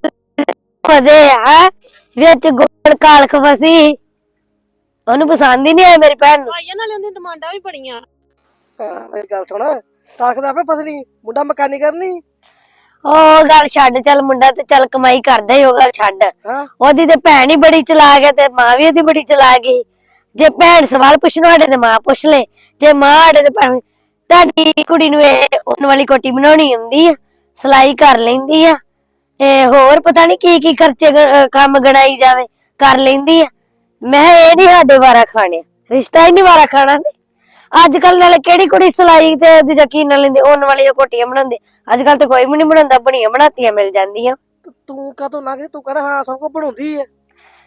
ਫਦੇ ਆ ਵਿੱਚ ਗੋਲ ਕਾਲਖ ਵਸੀ ਉਹਨੂੰ ਪਸੰਦ ਹੀ ਨਹੀਂ ਆਇਆ ਮੇਰੀ ਭੈਣ ਨੂੰ। ਭਾਈਆ ਨਾਲੇ ਉਹਦੀਆਂ ਡਿਮਾਂਡਾਂ ਵੀ ਬੜੀਆਂ। ਹਾਂ, ਮੇਰੀ ਗੱਲ ਸੁਣ। ਤਾਕਤ ਆਪੇ ਫਸਣੀ ਮੁੰਡਾ ਮਕਾਨੀ ਕਰਨੀ? ਉਹ ਗੱਲ ਛੱਡ ਚੱਲ ਮੁੰਡਾ ਤੇ ਚੱਲ ਕਮਾਈ ਕਰਦਾ ਹੀ ਉਹ ਗੱਲ ਛੱਡ। ਹਾਂ। ਉਹਦੀ ਤੇ ਭੈਣ ਹੀ ਬੜੀ ਚਲਾ ਗਿਆ ਤੇ ਮਾਂ ਵੀ ਉਹਦੀ ਬੜੀ ਚਲਾ ਗਈ ਜੇ ਭੈਣ ਸਵਾਲ ਪੁੱਛਣ ਸਾਡੇ ਤੇ ਮਾਂ ਪੁੱਛ ਲੈ। ਜੇ ਮਾਂ ਸਾਡੇ ਤੇ ਭੈਣ ਤੁਹਾਡੀ ਕੁੜੀ ਨੂੰ ਇਹ ਉਹਨਾਂ ਵਾਲੀ ਕੋਟੀ ਬਣਾਉਣੀ ਆਉਂਦੀ ਆ ਸਿਲਾਈ ਕਰ ਲੈਂਦੀ ਆ ਇਹ ਹੋਰ ਪਤਾ ਨਹੀਂ ਕੀ ਕੀ ਖਰਚੇ ਗ- ਅਹ ਕੰਮ ਗਣਾਈ ਜਾਵੇ ਕਰ ਲੈਂਦੀ ਆ। ਮੈਂ ਕਿਹਾ ਇਹ ਨਹੀਂ ਸਾਡੇ ਵਾਰਾ ਖਾਣੇ ਰਿਸ਼ਤਾ ਹੀ ਨਹੀਂ ਵਾਰਾ ਖਾਣਾ ਤੇ। ਅੱਜ ਕੱਲ ਨਾਲੇ ਕਿਹੜੀ ਕੁੜੀ ਸਿਲਾਈ ਤੇ ਉਹਦੀ ਯਕੀਨ ਨਾਲ ਲੈਂਦੀ ਉਹਨਾਂ ਵਾਲੀਆਂ ਕੋਟੀਆਂ ਬਣਾਉਂਦੇ। ਅੱਜ ਕੱਲ ਤੇ ਕੋਈ ਵੀ ਨਹੀਂ ਬਣਾਉਂਦਾ ਬਣੀਆਂ ਬਣਾਤੀਆਂ ਮਿਲ ਜਾਂਦੀਆਂ। ਤੇ ਕਾਹਤੋਂ ਨਾ ਕਿ ਤੂੰ ਕਹਿੰਦਾ ਹਾਂ ਸਭ ਕੋ ਬਣਾਉਂਦੀ ਹੈ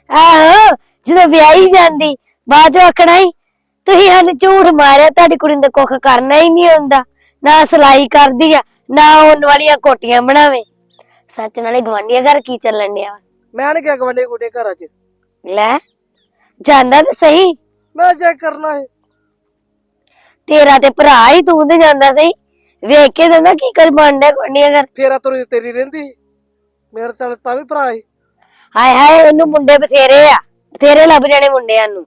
ਆਹੋ ਜਦੋਂ ਵਿਆਹੀ ਜਾਂਦੀ ਬਾਅਦ ਚੋਂ ਆਖਣਾ ਹੀ ਤੁਸੀਂ ਹਨ ਝੂਠ ਮਾਰਿਆ ਤੁਹਾਡੀ ਕੁੜੀ ਤਾਂ ਕੁੱਖ ਕਰਨਾ ਹੀ ਨਹੀਂ ਹੁੰਦਾ। ਨਾ ਸਿਲਾਈ ਕਰਦੀ ਆ ਨਾ ਉਹਨਾਂ ਵਾਲੀਆਂ ਕੋਟੀਆਂ ਬਣਾਵੇ। ਸੱਚ ਨਾਲੇ ਗਵਾਂਢੀਆਂ ਘਰ ਕੀ ਚੱਲਣ ਡਿਆ? ਮੈਂ ਨਹੀਂ ਕਿਹਾ ਗਵੰਡੇ ਗੁੱਡੇ ਘਰਾਂ 'ਚ ਲੈ ਜਾਂਦਾ ਤਾਂ ਸਹੀ। ਮੈਂ ਚੈੱਕ ਕਰਨਾ ਹੈ। ਤੇਰਾ ਤੇ ਭਰਾ ਹੀ ਤੂੰ ਤੇ ਜਾਂਦਾ ਸਹੀ ਵੇਖ ਕੇ ਦਿੰਦਾ ਕੀ ਕਰ ਬਣਦਾ ਗਵਾਂਢੀਆਂ ਘਰ। ਫੇਰਾ ਤੁਰੀ ਤੇਰੀ ਰਹਿੰਦੀ। ਮੇਰੇ ਤਾਂ ਤਾਂ ਵੀ ਭਰਾ ਹੈ ਹਾਏ ਹਾਏ ਇਹਨੂੰ ਮੁੰਡੇ ਬਥੇਰੇ ਆ। ਬਥੇਰੇ ਲੱਭ ਜਾਣੇ ਮੁੰਡਿਆਂ ਨੂੰ।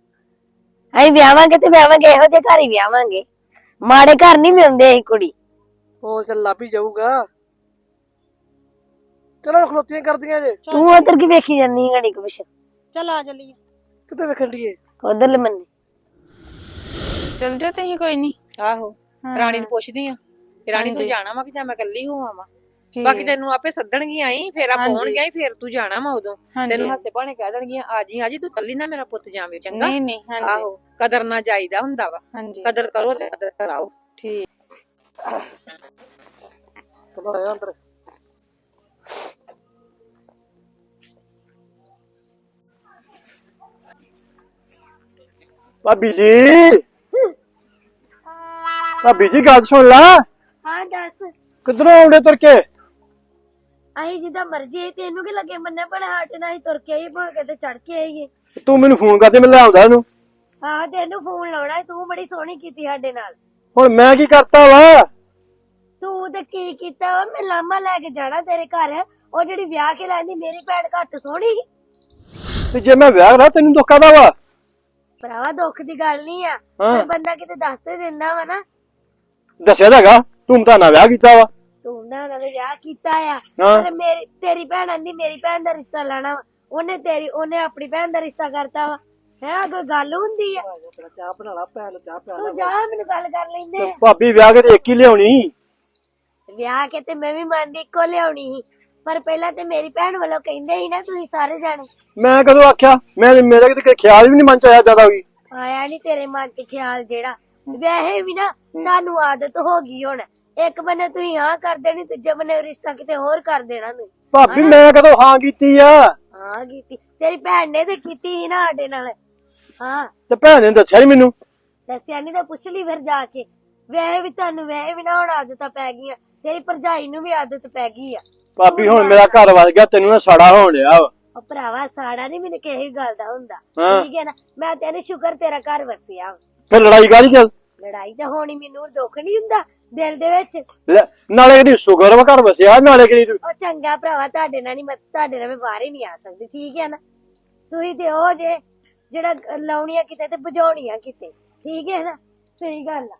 ਅਸੀਂ ਵਿਆਹਾਂਗੇ ਤੇ ਵਿਆਹਾਂਗੇ ਇਹੋ ਜਿਹੇ ਘਰ ਹੀ ਵਿਆਹਾਂਗੇ। ਮਾੜੇ ਘਰ ਨਹੀਂ ਵਿਆਉਂਦੇ ਅਸੀਂ ਕੁੜੀ। ਉਹ ਚੱਲ ਲੱਭ ਹੀ ਜਾਊਗਾ। ਚਲੋ ਖਲੋਤੀਆਂ ਕਰਦੀਆਂ ਜੇ। ਤੂੰ ਉਧਰ ਕੀ ਵੇਖੀ ਜਾਂਦੀ ਘੜੀ ਕੁ ਪਿਛ? ਚੱਲ ਆ ਚੱਲੀਏ। ਕਿਤੇ ਵੇਖਣ ਡੀਏ ਉਧਰ ਲੈ ਮੰਨੇ। ਚਲ ਜਾ ਤੁਸੀਂ ਕੋਈ ਨਹੀਂ ਆਹੋ ਰਾਣੀ ਨੂੰ ਪੁੱਛਦੀ ਆ ਰਾਣੀ ਤੂੰ ਜਾਣਾ ਵਾ ਕਿ ਜਾਂ ਮੈਂ ਇਕੱਲੀ ਹੋਵਾਂ ਵਾ? ਬਾਕੀ ਤੈਨੂੰ ਆਪੇ ਸੱਦਣਗੀਆਂ ਆਈ ਫੇਰ ਆ ਪਾਉਣਗੀਆਂ ਹੀ ਫੇਰ ਤੂੰ ਜਾਣਾ ਵਾ ਉਦੋਂ। ਤੈਨੂੰ ਹਾਸੇ ਭਾਣੇ ਕਹਿ ਦੇਣਗੀਆਂ ਆ ਜੀ ਆ ਜੀ ਤੂੰ ਕੱਲੀ ਨਾ ਮੇਰਾ ਪੁੱਤ ਜਾਵੇ ਚੰਗਾ? ਨਹੀਂ ਨਹੀਂ ਹਾਂਜੀ। ਆਹੋ ਕਦਰ ਨਾ ਜਾਈਦਾ ਹੁੰਦਾ ਵਾ। ਹਾਂਜੀ। ਕਦਰ ਕਰੋ ਤੇ ਕਦਰ ਕਰਾਓ। ਠੀਕ। ਚਲੋ ਆਇਆ ਅੰਦਰ। ਭਾਬੀ ਜੀ। ਭਾਬੀ ਜੀ ਗੱਲ ਸੁਣ ਲਾ। ਹਾਂ ਦੱਸ। ਕਿੱਧਰੋਂ ਆਉਂਦੇ ਤੁਰ ਕੇ? ਅਸੀਂ ਜਿੱਦਾਂ ਮਰਜ਼ੀ ਤੈਨੂੰ ਕੀ ਲੱਗੇ ਮੰਨੇ ਬੜੇ ਹੱਟ ਹੀ ਤੁਰ ਕੇ ਆਈ ਭਾਵੇਂ ਤੇ ਚੜ ਕੇ ਆਈਏ। ਤੂੰ ਮੈਨੂੰ ਫੋਨ ਕਰਦੇ ਮੈਂ ਲੈ ਆਉਂਦਾ ਇਹਨੂੰ। ਹਾਂ ਤੈਨੂੰ ਫੋਨ ਲਾਉਣਾ ਤੂੰ ਬੜੀ ਸੋਹਣੀ ਕੀਤੀ ਸਾਡੇ ਨਾਲ। ਹੁਣ ਮੈਂ ਕੀ ਕਰਤਾ ਵਾ? ਤੂੰ ਤੇ ਕੀ ਕੀਤਾ ਵਾ? ਮੈਂ ਲਾਮਾ ਲੈ ਕੇ ਜਾਣਾ ਤੇਰੇ ਘਰ। ਉਹ ਜਿਹੜੀ ਵਿਆਹ ਕੇ ਲੈਂਦੀ ਮੇਰੀ ਭੈਣ ਘੱਟ ਸੋਹਣੀ। ਤੇ ਜੇ ਮੈਂ ਵਿਆਹ ਕਰਾ ਤੈਨੂੰ ਦੁੱਖ ਕਾਹਦਾ ਵਾ? ਭਰਾਵਾ ਦੁੱਖ ਦੀ ਗੱਲ ਨਹੀਂ ਆ। ਪਰ ਬੰਦਾ ਕਿਤੇ ਦੱਸ ਤੇ ਦਿੰਦਾ ਵਾ ਨਾ। ਦੱਸਿਆ ਤਾਂ ਹੈਗਾ ਤੂੰ ਤਾਂ ਨਾ ਵਿਆਹ ਕੀਤਾ ਵਾ। ਤੂੰ ਨਾ ਉਹਨਾਂ ਨੇ ਵਿਆਹ ਕੀਤਾ ਆ। ਹਾਂ। ਪਰ ਮੇਰੀ ਤੇਰੀ ਭੈਣ ਆਂਦੀ ਮੇਰੀ ਭੈਣ ਦਾ ਰਿਸ਼ਤਾ ਲੈਣਾ ਵਾ। ਉਹਨੇ ਤੇਰੀ ਉਹਨੇ ਆਪਣੀ ਭੈਣ ਦਾ ਰਿਸ਼ਤਾ ਕਰਤਾ ਵਾ। ਹੈ ਕੋਈ ਗੱਲ ਹੁੰਦੀ ਆ। ਚਾਹ ਬਣਾ ਲਾ ਭੈਣ ਨੂੰ ਚਾਹ ਪਿਆ ਤੂੰ ਜਾ ਮੈਨੂੰ ਗੱਲ ਕਰ ਲੈਂਦੇ। ਭਾਬੀ ਵਿਆਹ ਕੇ ਤੇ ਇੱਕ ਹੀ ਲਿਆਉਣੀ ਵਿਆਹ ਕੇ ਤੇ ਮੈਂ ਵੀ ਮੰਨਦੀ ਇੱਕੋ ਲਿਆਉਣੀ ਸੀ। ਪਰ ਪਹਿਲਾਂ ਤੇ ਮੇਰੀ ਭੈਣ ਵੱਲੋਂ ਕਹਿੰਦੇ ਸੀ ਨਾ ਤੁਸੀਂ ਸਾਰੇ ਜਾਣੇ। ਮੈਂ ਕਦੋਂ ਆਖਿਆ? ਮੈਂ ਮੇਰਾ ਕਿਤੇ ਖਿਆਲ ਵੀ ਨਹੀਂ ਮਨ ਚ ਆਇਆ ਜ਼ਿਆਦਾ ਵੀ। ਆਇਆ ਨਹੀਂ ਤੇਰੇ ਮਨ 'ਚ ਖਿਆਲ ਜਿਹੜਾ। ਵੈਸੇ ਵੀ ਨਾ ਤੁਹਾਨੂੰ ਆਦਤ ਹੋ ਗਈ ਹੁਣ। ਇੱਕ ਬੰਨੇ ਤੁਸੀਂ ਹਾਂ ਕਰ ਦੇਣੀ ਦੂਜੇ ਬੰਨੇ ਰਿਸ਼ਤਾ ਕਿਤੇ ਹੋਰ ਕਰ ਦੇਣਾ ਤੁਸੀਂ। ਭਾਬੀ ਮੈਂ ਕਦੋਂ ਹਾਂ ਕੀਤੀ ਆ? ਹਾਂ ਕੀਤੀ। ਤੇਰੀ ਭੈਣ ਨੇ ਤੇ ਕੀਤੀ ਸੀ ਨਾ ਸਾਡੇ ਨਾਲ। ਹਾਂ। ਤੇ ਭੈਣ ਨੇ ਦੱਸਿਆ ਨੀ ਮੈਨੂੰ? ਦੱਸਿਆ ਨਹੀਂ ਤਾਂ ਪੁੱਛ ਲਈ ਫਿਰ ਜਾ ਕੇ। ਵੈਸੇ ਵੀ ਤੁਹਾਨੂੰ ਵੈਸੇ ਵੀ ਨਾ ਹੁਣ ਆਦਤਾਂ ਪੈ ਗਈਆਂ। ਤੇਰੀ ਭਰਜਾਈ ਨੂੰ ਵੀ ਆਦਤ ਪੈ ਗਈ ਆ। ਭਾਬੀ ਹੁਣ ਮੇਰਾ ਘਰ ਵੱਜ ਗਿਆ ਤੈਨੂੰ ਨਾ ਸਾੜਾ ਹੋਣ ਲਿਆ ਵਾ। ਉਹ ਭਰਾਵਾ ਸਾੜਾ ਨਹੀਂ ਮੈਨੂੰ ਕਿਸੇ ਗੱਲ ਦਾ ਹੁੰਦਾ। ਠੀਕ ਹੈ ਨਾ? ਮੈਂ ਤੈਨੂੰ ਸ਼ੁਕਰ ਤੇਰਾ ਘਰ ਵਸਿਆ। ਫਿਰ ਲੜਾਈ ਕਾਹਦੀ ਚੱਲ? ਲੜਾਈ ਤਾਂ ਹੋਣੀ ਮੈਨੂੰ ਦੁੱਖ ਨਹੀਂ ਹੁੰਦਾ ਦਿਲ ਦੇ ਵਿੱਚ। ਲੈ, ਨਾਲੇ ਇਹਦੀ ਸ਼ੁਗਰ ਵਾ ਘਰ ਵਸਿਆ ਨਾਲੇ ਕਿਹੜੀ ਤੂੰ ਉਹ ਚੰਗਾ ਭਰਾਵਾ ਤੁਹਾਡੇ ਨਾਲ ਨਹੀਂ ਮੈਂ ਤੁਹਾਡੇ ਨਾਲ ਮੈਂ ਬਾਹਰ ਹੀ ਨਹੀਂ ਆ ਸਕਦੀ ਠੀਕ ਹੈ ਨਾ? ਤੁਸੀਂ ਤੇ ਉਹ ਜੇ ਜਿਹੜਾ ਲਾਉਣੀਆਂ ਕਿਤੇ ਤੇ ਬੁਝਾਉਣੀਆਂ ਕਿਤੇ ਠੀਕ ਹੈ ਨਾ? ਸਹੀ ਗੱਲ ਆ।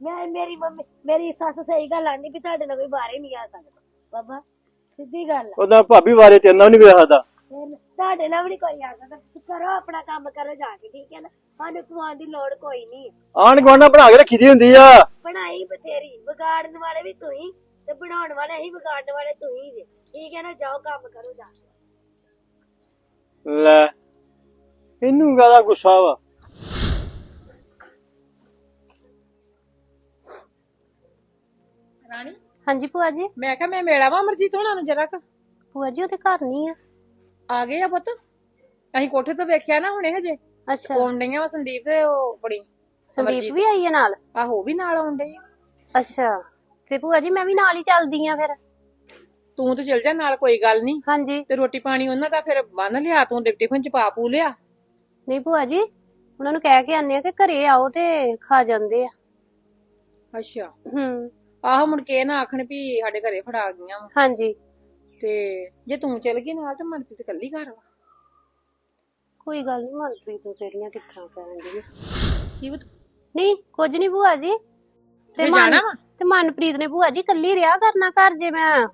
ਮੈਂ ਮੇਰੀ ਮੰਮੀ ਮੇਰੀ ਸੱਸ ਸਹੀ ਗੱਲ ਆਂਦੀ ਵੀ ਤੁਹਾਡੇ ਨਾਲ ਕੋਈ ਬਾਹਰ ਹੀ ਨਹੀਂ ਆ ਸਕਦਾ। ਬਾਬਾ ਸਿੱਧੀ ਗੱਲ ਆ। ਉਹਦਾ ਭਾਬੀ ਬਾਰੇ ਤੇਰੇ ਨਾਲ ਨਹੀਂ ਵੇਖਦਾ। ਫਿਰ ਤੁਹਾਡੇ ਨਾਲ ਵੀ ਨਹੀਂ ਕੋਈ ਆ ਸਕਦਾ। ਕਰੋ ਆਪਣਾ ਕੰਮ ਕਰੋ ਜਾ ਕੇ ਠੀਕ ਹੈ ਨਾ? ਸਾਨੂੰ ਖਵਾਉਣ ਦੀ ਲੋੜ ਕੋਈ ਨਹੀਂ ਆਣ ਗਵਾਂਢਾਂ ਬਣਾ ਕੇ ਰੱਖੀ ਦੀ ਹੁੰਦੀ ਆ। ਬਣਾਈ ਬਥੇਰੀ। ਵਿਗਾੜਨ ਵਾਲੇ ਵੀ ਤੁਸੀਂ ਤੇ ਬਣਾਉਣ ਵਾਲੇ ਹੀ ਵਿਗਾੜਨ ਵਾਲੇ ਤੁਸੀਂ ਜੇ। ਠੀਕ ਹੈ ਨਾ? ਜਾਓ ਕੰਮ ਕਰੋ ਜਾ ਕੇ। ਲੈ ਇਹਨੂੰ ਕਾਹਦਾ ਗੁੱਸਾ ਵਾ। ਰਾਣੀ ਹਾਂਜੀ ਭੂਆ ਜੀ। ਮੈਂ ਕਿਹਾ ਮੈਂ ਮੇਲਾ ਵਾ ਅਮਰਜੀਤ ਹੋਣਾ ਨੂੰ ਜਰਾ ਕੁ। ਭੂਆ ਜੀ ਉਹਦੇ ਘਰ ਨਹੀਂ ਆ। ਆ ਗਏ ਆ ਪੁੱਤ। ਅਸੀਂ ਕੋਠੇ ਤੋਂ ਵੇਖਿਆ ਨਾ ਹੁਣੇ ਹਜੇ। ਅੱਛਾ। ਆਉਣ ਡਈਆਂ ਵਾ ਸੰਦੀਪ ਤੇ ਉਹ ਬੜੀ ਸੰਦੀਪ ਵੀ ਆਈ ਹੈ ਨਾਲ? ਆਹੋ ਉਹ ਵੀ ਨਾਲ ਆਉਣ ਡਈ ਆ। ਅੱਛਾ। ਤੇ ਭੂਆ ਜੀ ਮੈਂ ਵੀ ਨਾਲ ਹੀ ਚੱਲਦੀ ਆ ਫਿਰ। ਤੂੰ ਤੇ ਚਲ ਜਾ ਨਾਲ ਕੋਈ ਗੱਲ ਨਹੀਂ ਹਾਂਜੀ। ਤੇ ਰੋਟੀ ਪਾਣੀ ਉਹਨਾਂ ਦਾ ਫਿਰ ਬੰਨ ਲਿਆ ਤੂੰ ਡਿਪ ਟਿਫਨ ਚ ਪਾ ਪੂ ਲਿਆ। ਨਹੀਂ ਭੂਆ ਜੀ ਉਹਨਾਂ ਨੂੰ ਕਹਿ ਕੇ ਆਨੇ ਆ ਕਿ ਘਰੇ ਆਓ ਤੇ ਖਾ ਜਾਂਦੇ ਆ। ਅੱਛਾ। ਹੂੰ। ਆਹੋ ਮੁੜ ਕੇ ਇਹ ਨਾ ਆਖਣ ਵੀ ਸਾਡੇ ਘਰੇ ਫੜਾ ਗਈਆਂ ਵਾ। ਹਾਂਜੀ। ਤੇ ਜੇ ਤੂੰ ਚਲ ਗਈ ਨਾਲ ਤੇ ਮਨਪ੍ਰੀਤ ਇਕੱਲੀ ਘਰ ਵਾ। ਕੋਈ ਗੱਲ ਨਹੀਂ ਮਨਪ੍ਰੀਤ ਨੂੰ ਤੇਰੀਆਂ ਕਿੱਥਾਂ ਪੈਣਗੀਆਂ ਕੀ ਬਤ ਨਹੀਂ ਕੁਝ ਨਹੀਂ ਭੂਆ ਜੀ। ਤੇ ਮਨ- ਜਾਣਾ ਵਾ? ਤੇ ਮਨਪ੍ਰੀਤ ਨੇ ਭੂਆ ਜੀ ਕੱਲੀ ਰਿਆ ਕਰਨਾ ਘਰ ਜੇ ਮੈਂ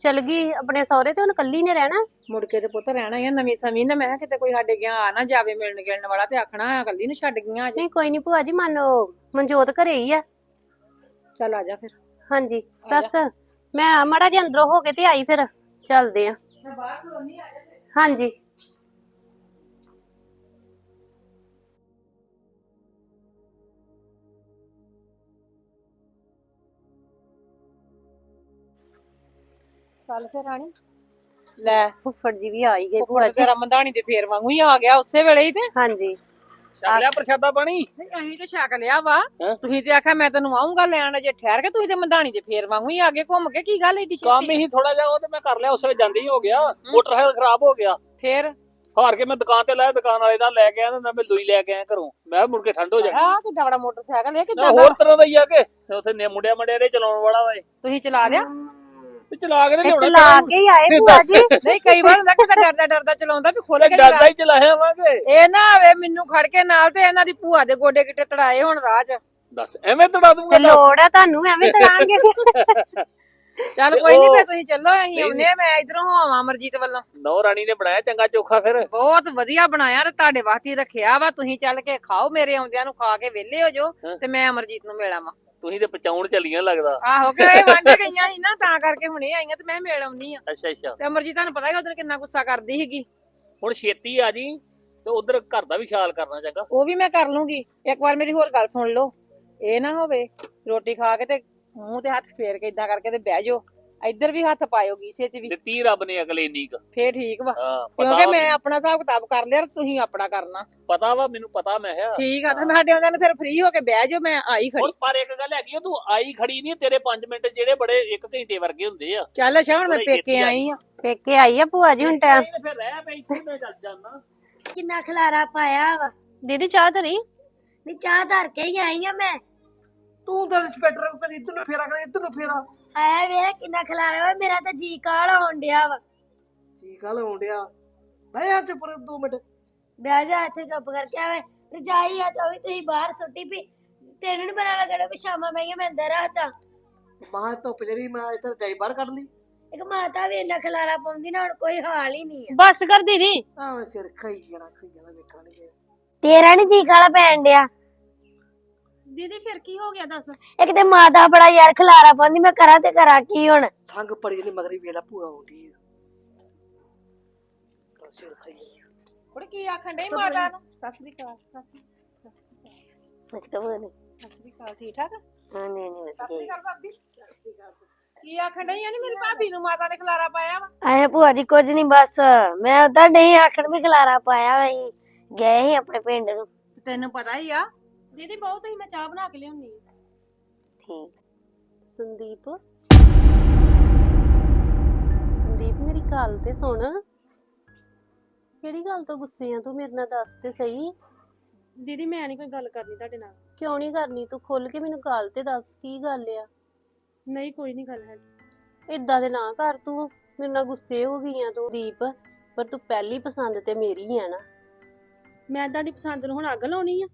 ਚਲ ਗਈ ਆਪਣੇ ਸਹੁਰੇ ਤੇ ਉਹਨੂੰ ਕੱਲੀ ਨੇ ਰਹਿਣਾ। ਮੁੜ ਕੇ ਤੇ ਪੁੱਤ ਰਹਿਣਾ ਹੀ ਆ ਨਵੀਂ ਸਮੀ ਨੇ ਮੈਂ ਕਿਹਾ ਕਿਤੇ ਕੋਈ ਸਾਡੇ ਗਿਆ ਆ ਨਾ ਜਾਵੇ ਮਿਲਣ ਗਿਲਣ ਵਾਲਾ ਤੇ ਆਖਣਾ ਕੱਲੀ ਨੂੰ ਛੱਡ ਗਈਆਂ ਅਜੇ। ਨਹੀਂ ਕੋਈ ਨਹੀਂ ਭੂਆ ਜੀ ਮੰਨ ਉਹ ਮਨਜੋਤ ਘਰੇ ਹੀ ਆ। ਚੱਲ ਆ ਜਾ ਫਿਰ। ਹਾਂਜੀ ਬਸ ਮੈਂ ਮੜਾ ਜਿਹਾ ਅੰਦਰੋਂ ਹੋ ਕੇ ਤੇ ਆਈ ਫਿਰ ਚੱਲਦੇ ਆ। ਹਾਂਜੀ। ਚੱਲ ਫਿਰ ਰਾਣੀ। ਲੈ ਫੁੱਫੜ ਜੀ ਵੀ ਆ ਹੀ ਗਏ ਭੂਆ ਜੀ। ਤੇਰਾ ਮੰਦਾਣੀ ਤੇ ਫੇਰ ਵਾਂਗੂ ਹੀ ਆ ਗਿਆ ਉਸੇ ਵੇਲੇ ਹੀ ਤੇ। ਹਾਂਜੀ। ਛਕ ਲਿਆ ਪ੍ਰਸ਼ਾਦਾ ਪਾਣੀ। ਨਹੀਂ ਅਸੀਂ ਤੇ ਛਕ ਲਿਆ ਵਾ? ਤੁਸੀਂ ਤੇ ਆਖਿਆ ਮੈਂ ਤੈਨੂੰ ਆਉਂਗਾ ਲੈਣ ਜੇ ਠਹਿਰ ਕੇ ਤੁਸੀਂ ਤੇ ਮੰਦਾਣੀ ਤੇ ਫੇਰ ਵਾਂਗੂ ਹੀ ਆ ਗਏ ਘੁੰਮ ਕੇ। ਕੀ ਗੱਲ ਏਡੀ ਕੰਮ ਛੇਤੀ ਹੀ ਥੋੜਾ ਜਿਹਾ ਉਹ ਤੇ ਮੈਂ ਕਰ ਲਿਆ ਉਸੇ ਵੇਲੇ ਜਾਂਦੇ ਹੀ ਹੋ ਗਿਆ। ਮੋਟਰਸਾਈਕਲ ਖਰਾਬ ਹੋ ਗਿਆ। ਫੇਰ? ਹਾਰ ਕੇ ਮੈਂ ਦੁਕਾਨ ਤੇ ਲਾਇਆ ਦੁਕਾਨ ਵਾਲੇ ਦਾ ਲੈ ਕੇ ਆਇਆ ਤੇ ਨਾ ਮੈਂ ਲੂਈ ਲੈ ਕੇ ਆਇਆ ਘਰੋਂ। ਮੈਂ ਮੁੜ ਕੇ ਠੰਡ ਹੋ ਜਾਣੀ। ਆ ਕਿ ਦਵੜਾ ਮੋਟਰਸਾਈਕਲ ਇਹ ਕਿੱਦਾਂ ਹੋਰ ਦਾ ਤਰ੍ਹਾਂ ਦਾ ਹੀ ਆ ਕੇ? ਉੱਥੇ ਨੇ ਮੁੰਡਿਆਂ ਮੁੰਡਿਆਂ ਦੇ ਚਲਾਉਣ ਵਾਲਾ ਵਾ ਤੁਸੀਂ ਚਲਾ ਲਿਆ? ਤੇ ਚਲਾ ਕੇ ਤੇ ਤੇ ਲਿਆਉਣਾ ਚਲਾ ਕੇ ਹੀ ਆਏ ਭੂਆ ਜੀ। ਨਹੀਂ ਕਈ ਵਾਰ ਹੁੰਦਾ ਕਿ ਡਰਦਾ ਡਰਦਾ ਚਲਾਉਂਦਾ ਵੀ ਖੋਲ ਕੇ ਡਰਦਾ ਚਲਾ ਹੀ ਚਲਾਇਆ ਵਾਂਗੇ ਇਹ ਨਾ ਆਵੇ ਮੈਨੂੰ ਖੜ ਕੇ ਨਾਲ ਤੇ ਇਹਨਾਂ ਦੀ ਭੂਆ ਦੇ ਗੋਡੇ ਗਿੱਟੇ ਤੜਾਏ ਹੁਣ ਰਾਹ 'ਚ ਦੱਸ ਐਵੇਂ ਤੜਾ ਤੇ ਦੂੰਗਾ ਦੱਸ। ਲੋੜ ਆ ਤੁਹਾਨੂੰ ਐਵੇਂ ਤੜਾਣਗੇ ਚੱਲ ਕੋਈ ਨਹੀਂ ਤੁਸੀਂ ਚੱਲੋ ਅਸੀਂ ਆਉਨੇ ਆ ਮੈਂ ਇਧਰੋਂ ਆਵਾਂ ਅਮਰਜੀਤ ਵੱਲੋਂ। ਨੌ ਰਾਣੀ ਨੇ ਬਣਾਇਆ ਚੰਗਾ ਚੋਖਾ ਫਿਰ। ਬਹੁਤ ਵਧੀਆ ਬਣਾਇਆ ਤੇ ਤੁਹਾਡੇ ਵਾਸਤੇ ਹੀ ਰੱਖਿਆ ਵਾ ਤੁਸੀਂ ਚੱਲ ਕੇ ਖਾਓ ਮੇਰੇ ਆਉਂਦਿਆਂ ਨੂੰ ਖਾ ਕੇ ਵਿਹਲੇ ਹੋ ਜਾਓ ਹਾਂ। ਤੇ ਮੈਂ ਅਮਰਜੀਤ ਨੂੰ ਮਿਲ ਆਵਾਂ ਤੁਸੀਂ ਤੇ ਪਚਾਉਣ ਚੱਲੀਆਂ ਲੱਗਦਾ। ਆਹੋ ਕਿ ਇਹ ਵਾਂਢੇ ਗਈਆਂ ਸੀ ਨਾ ਤਾਂ ਕਰਕੇ ਹੁਣੇ ਆਈਆਂ ਤੇ ਮੈਂ ਮਿਲ ਆਉਣੀ ਆ ਅੱਛਾ ਅੱਛਾ। ਤੇ ਅਮਰਜੀਤ ਤੁਹਾਨੂੰ ਪਤਾ ਹੀ ਉਧਰ ਕਿੰਨਾ ਗੁੱਸਾ ਕਰਦੀ ਸੀਗੀ? ਹੁਣ ਛੇਤੀ ਆ ਜੀ ਤੇ ਉਧਰ ਘਰ ਦਾ ਵੀ ਖਿਆਲ ਕਰਨਾ ਚੰਗਾ। ਉਹ ਵੀ ਮੈਂ ਕਰ ਲੂੰਗੀ। ਇੱਕ ਵਾਰ ਮੇਰੀ ਹੋਰ ਗੱਲ ਸੁਣ ਲਓ। ਇਹ ਨਾ ਹੋਵੇ ਰੋਟੀ ਖਾ ਕੇ ਤੇ ਮੂੰਹ ਤੇ ਹੱਥ ਫੇਰ ਕੇ ਇਦਾਂ ਕਰਕੇ ਤੇ ਬਹਿ ਜਾਓ। ਇੱਧਰ ਵੀ ਹੱਥ ਪਾਇਓ ਗੀਸੇ 'ਚ ਵੀ। ਦਿੱਤੀ ਰੱਬ ਨੇ ਅਗਲੇ ਇੰਨੀ ਕੁ। ਫੇਰ ਠੀਕ ਵਾ। ਹਾਂ ਕਿਉਂਕਿ ਪਤਾ ਮੈਂ ਆਪਣਾ ਹਿਸਾਬ ਕਿਤਾਬ ਕਰ ਲਿਆ ਤੇ ਤੁਸੀਂ ਆਪਣਾ ਕਰਨਾ। ਪਤਾ ਵਾ ਮੈਨੂੰ ਪਤਾ ਮੈਂ ਹੈ ਠੀਕ ਆ ਤੇ ਸਾਡੇ ਆਉਂਦਿਆਂ ਨੂੰ ਫਿਰ ਫ੍ਰੀ ਹੋ ਕੇ ਬਹਿ ਜਾਓ ਮੈਂ ਆਈ ਖੜੀ। ਹੁਣ ਪਰ ਇੱਕ ਗੱਲ ਹੈਗੀ ਆ, ਤੂੰ ਆਈ ਖੜੀ ਨਹੀਂ ਤੇਰੇ 5 ਮਿੰਟ ਜਿਹੜੇ ਬੜੇ 1 ਘੰਟੇ ਵਰਗੇ ਹੁੰਦੇ ਆ। ਚੱਲ ਅੱਛਾ ਹੁਣ ਮੈਂ ਪੇਕੇ ਆਈ। ਆ। ਪੇਕੇ ਆਈ ਆ ਭੂਆ ਜੀ ਹੁਣ ਟਾਈਮ ਫਿਰ ਰਹਿ ਪਈ ਇੱਥੇ ਮੈਂ ਚੱਲ ਜਾਣਾ ਕਿੰਨਾ ਖਲਾਰਾ ਪਾਇਆ ਵਾ। ਦੀਦੀ ਚਾਹ ਧਰੀ? ਨੀ ਚਾਹ ਧਰ ਕੇ ਹੀ ਆਈ ਆ ਮੈਂ। ਤੂੰ ਤਾਂ ਇੰਸਪੈਕਟਰ ਕਦੇ ਇੱਧਰ ਨੂੰ ਫੇਰਾ ਕਦੇ ਇੱਧਰ ਨੂੰ ਫੇਰਾ। ਹਾਏ ਵੇ ਕਿੰਨਾ ਖਲਾਰਾ ਵਾ ਮੇਰਾ ਤਾਂ ਜੀ ਕਾਲ ਹੋਣ ਡਿਆ ਵਾ। ਕੀ ਗੱਲ ਹੋਣ ਡਿਆ। ਬਹਿ ਜਾ ਚੁੱਪ ਰਹਿ 2 ਮਿੰਟ। ਬਹਿ ਜਾ ਇੱਥੇ ਚੁੱਪ ਕਰਕੇ ਆਵੇ ਰਜਾਈ ਆ ਤਾਂ ਉਹ ਵੀ ਤੁਸੀਂ ਬਾਹਰ ਸੁੱਟੀ ਪਈ। ਤੈਨੂੰ ਨੀ ਪਤਾ ਲੱਗਣਾ ਵੀ ਸ਼ਾਮਾਂ ਪਈਆਂ ਮੈਂ ਅੰਦਰ ਰੱਖਦਾ ਮਾਂ ਧੁੱਪ ਜਿਹੜੀ ਮੈਂ ਇੱਧਰ ਜਾਈ ਬਾਹਰ ਕੱਢ ਲਈ। ਇੱਕ ਮਾਤਾ ਵੀ ਇੰਨਾ ਖਲਾਰਾ ਪਾਉਂਦੀ ਨਾ ਹੁਣ ਕੋਈ ਹਾਲ ਹੀ ਨਹੀਂ ਆ। ਬਸ ਕਰ ਦੀਦੀ ਆਹ ਸਿਰ ਖਾਈ ਜਾਣਾ ਖਾਈ ਜਾਣਾ ਵੇਖਣਾ ਨਹੀਂ ਤੇਰਾ ਨੀ ਜੀ ਕਾਲਾ ਪੈਣ ਡਿਆ। ਦੀਦੀ ਫਿਰ ਕੀ ਹੋ ਗਿਆ ਦੱਸ? ਇੱਕ ਤੇ ਮਾਤਾ ਬੜਾ ਯਾਰ ਖਲਾਰਾ ਪਾਉਂਦੀ ਮੈਂ ਕਰਾਂ ਤੇ ਕਰਾਂ ਕੀ ਹੁਣ? ਸੰਗ ਪੜੀ ਨਹੀਂ ਮਗਰੀ ਵੇਲਾ ਭੂਆ ਆਉਂਦੀ ਆ। ਸਿਰ ਖਾਈ ਕੁੜੀ ਕੀ ਆਖਣ ਡਈ ਮਾਤਾ ਨੂੰ? ਸਤਿ ਸ੍ਰੀ ਅਕਾਲ ਸਤਿ ਮੁਸਕਾ ਬੋਲ ਸ੍ਰੀ ਅਕਾਲ ਠੀਕ ਠਾਕ? ਹਾਂ ਨਹੀਂ ਨਹੀਂ ਸਤਿ ਸ੍ਰੀ ਅਕਾਲ ਭਾਬੀ। ਕੀ ਆਖਣ ਡਈ ਆ ਨੀ ਮੇਰੀ ਭਾਬੀ ਨੂੰ ਮਾਤਾ ਨੇ ਖਲਾਰਾ ਪਾਇਆ ਵਾ? ਆਏ ਭੂਆ ਜੀ ਕੁਝ ਨਹੀਂ ਬਸ ਮੈਂ ਉਦਾਂ ਨਹੀਂ ਆਖਣ ਵੀ ਖਲਾਰਾ ਪਾਇਆ ਗਏ ਸੀ ਆਪਣੇ ਪਿੰਡ ਨੂੰ। ਤੈਨੂੰ ਪਤਾ ਹੀ ਆ ਦੀਦੀ ਬਹੁਤ ਹੀ ਮੈਂ ਚਾਹ ਬਣਾ ਕੇ ਲਿਆਉਣੀ ਠੀਕ। ਸੰਦੀਪ। ਸੰਦੀਪ ਮੇਰੀ ਗੱਲ ਤੇ ਸੁਣ। ਕਿਹੜੀ ਗੱਲ ਤੋਂ ਗੁੱਸੇ ਆ? ਤੂੰ ਮੇਰੇ ਨਾਲ ਦੱਸ ਤੇ ਸਹੀ। ਦੀਦੀ ਮੈਂ ਨਹੀਂ ਕੋਈ ਗੱਲ ਕਰਨੀ ਤੁਹਾਡੇ ਨਾਲ। ਕਿਉਂ ਨਹੀਂ ਕਰਨੀ? ਤੂੰ ਖੁੱਲ ਕੇ ਮੈਨੂੰ ਗੱਲ ਤੇ ਦੱਸ ਕੀ ਗੱਲ ਆ? ਨਹੀਂ ਕੋਈ ਨਹੀਂ ਗੱਲ ਹੈਗੀ। ਇਦਾਂ ਦੇ ਨਾ ਕਰ ਤੂੰ। ਮੇਰੇ ਨਾਲ ਗੁੱਸੇ ਹੋ ਗਈ ਆ ਤੂੰ ਦੀਪ ਪਰ ਤੂੰ ਪਹਿਲੀ ਪਸੰਦ ਤੇ ਮੇਰੀ ਆ ਨਾ। ਮੈਂ ਤੁਹਾਡੀ ਪਸੰਦ ਨੂੰ ਹੁਣ ਅੱਗ ਲਾਉਣੀ ਆ।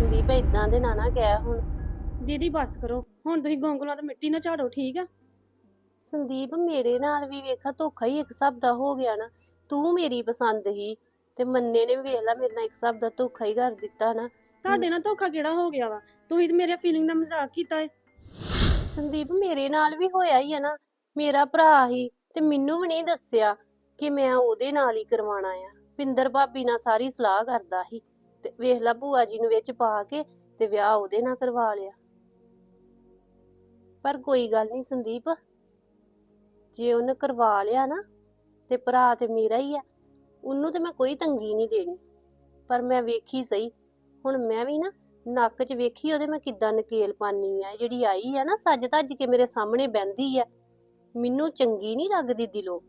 ਸੰਦੀਪ ਇਦਾਂ ਦੇ ਨਾ ਨਾ ਕਹਿ ਹੁਣ। ਦੀਦੀ ਬਸ ਕਰੋ। ਹੁਣ ਤੁਸੀਂ ਗੋਂਗਲਾਂ ਤੇ ਮਿੱਟੀ ਨਾ ਝਾੜੋ ਠੀਕ ਆ? ਸੰਦੀਪ ਮੇਰੇ ਨਾਲ ਵੀ ਵੇਖਾ ਧੋਖਾ ਹੀ ਇੱਕ ਹਿਸਾਬ ਦਾ ਹੋ ਗਿਆ ਨਾ। ਤੂੰ ਮੇਰੀ ਪਸੰਦ ਹੀ ਤੇ ਮੰਨੇ ਨੇ ਵੀ ਵੇਖ ਲਾ ਮੇਰੇ ਨਾਲ ਇੱਕ ਹਿਸਾਬ ਦਾ ਧੋਖਾ ਹੀ ਕਰ ਦਿੱਤਾ ਨਾ। ਤੁਹਾਡੇ ਨਾਲ ਧੋਖਾ ਕਿਹੜਾ ਹੋ ਗਿਆ ਵਾ? ਤੁਸੀਂ ਤੇ ਮੇਰੇ ਫੀਲਿੰਗ ਦਾ ਮਜ਼ਾਕ ਕੀਤਾ ਏ। ਸੰਦੀਪ ਮੇਰੇ ਨਾਲ ਵੀ ਹੋਇਆ ਹੀ ਹੈ ਨਾ। ਮੇਰਾ ਭਰਾ ਹੀ ਤੇ ਮੈਨੂੰ ਵੀ ਨਹੀਂ ਦੱਸਿਆ ਕਿ ਮੈਂ ਉਹਦੇ ਨਾਲ ਹੀ ਕਰਵਾਉਣਾ ਆ। ਪਿੰਦਰ ਭਾਬੀ ਨਾਲ ਸਾਰੀ ਸਲਾਹ ਕਰਦਾ ਸੀ। ਤੇ ਵੇਖ ਲਾ ਭੂਆ ਜੀ ਨੂੰ ਵਿੱਚ ਪਾ ਕੇ ਤੇ ਵਿਆਹ ਉਹਦੇ ਨਾਲ ਕਰਵਾ ਲਿਆ। ਪਰ ਕੋਈ ਗੱਲ ਨਹੀਂ ਸੰਦੀਪ ਜੇ ਉਹਨੇ ਕਰਵਾ ਲਿਆ ਨਾ ਤੇ ਭਰਾ ਤੇ ਮੇਰਾ ਹੀ ਆ ਉਹਨੂੰ ਤੇ ਮੈਂ ਕੋਈ ਤੰਗੀ ਨਹੀਂ ਦੇਣੀ। ਪਰ ਮੈਂ ਵੇਖੀ ਸਹੀ ਹੁਣ ਮੈਂ ਵੀ ਨਾ ਨੱਕ 'ਚ ਵੇਖੀ ਉਹਦੇ ਮੈਂ ਕਿੱਦਾਂ ਨਕੇਲ ਪਾਨੀ ਆ ਜਿਹੜੀ ਆਈ ਆ ਨਾ ਸੱਜ ਧੱਜ ਕੇ ਮੇਰੇ ਸਾਹਮਣੇ ਬਹਿੰਦੀ ਆ ਮੈਨੂੰ ਚੰਗੀ ਨਹੀਂ ਲੱਗਦੀ ਦਿਲੋਂ।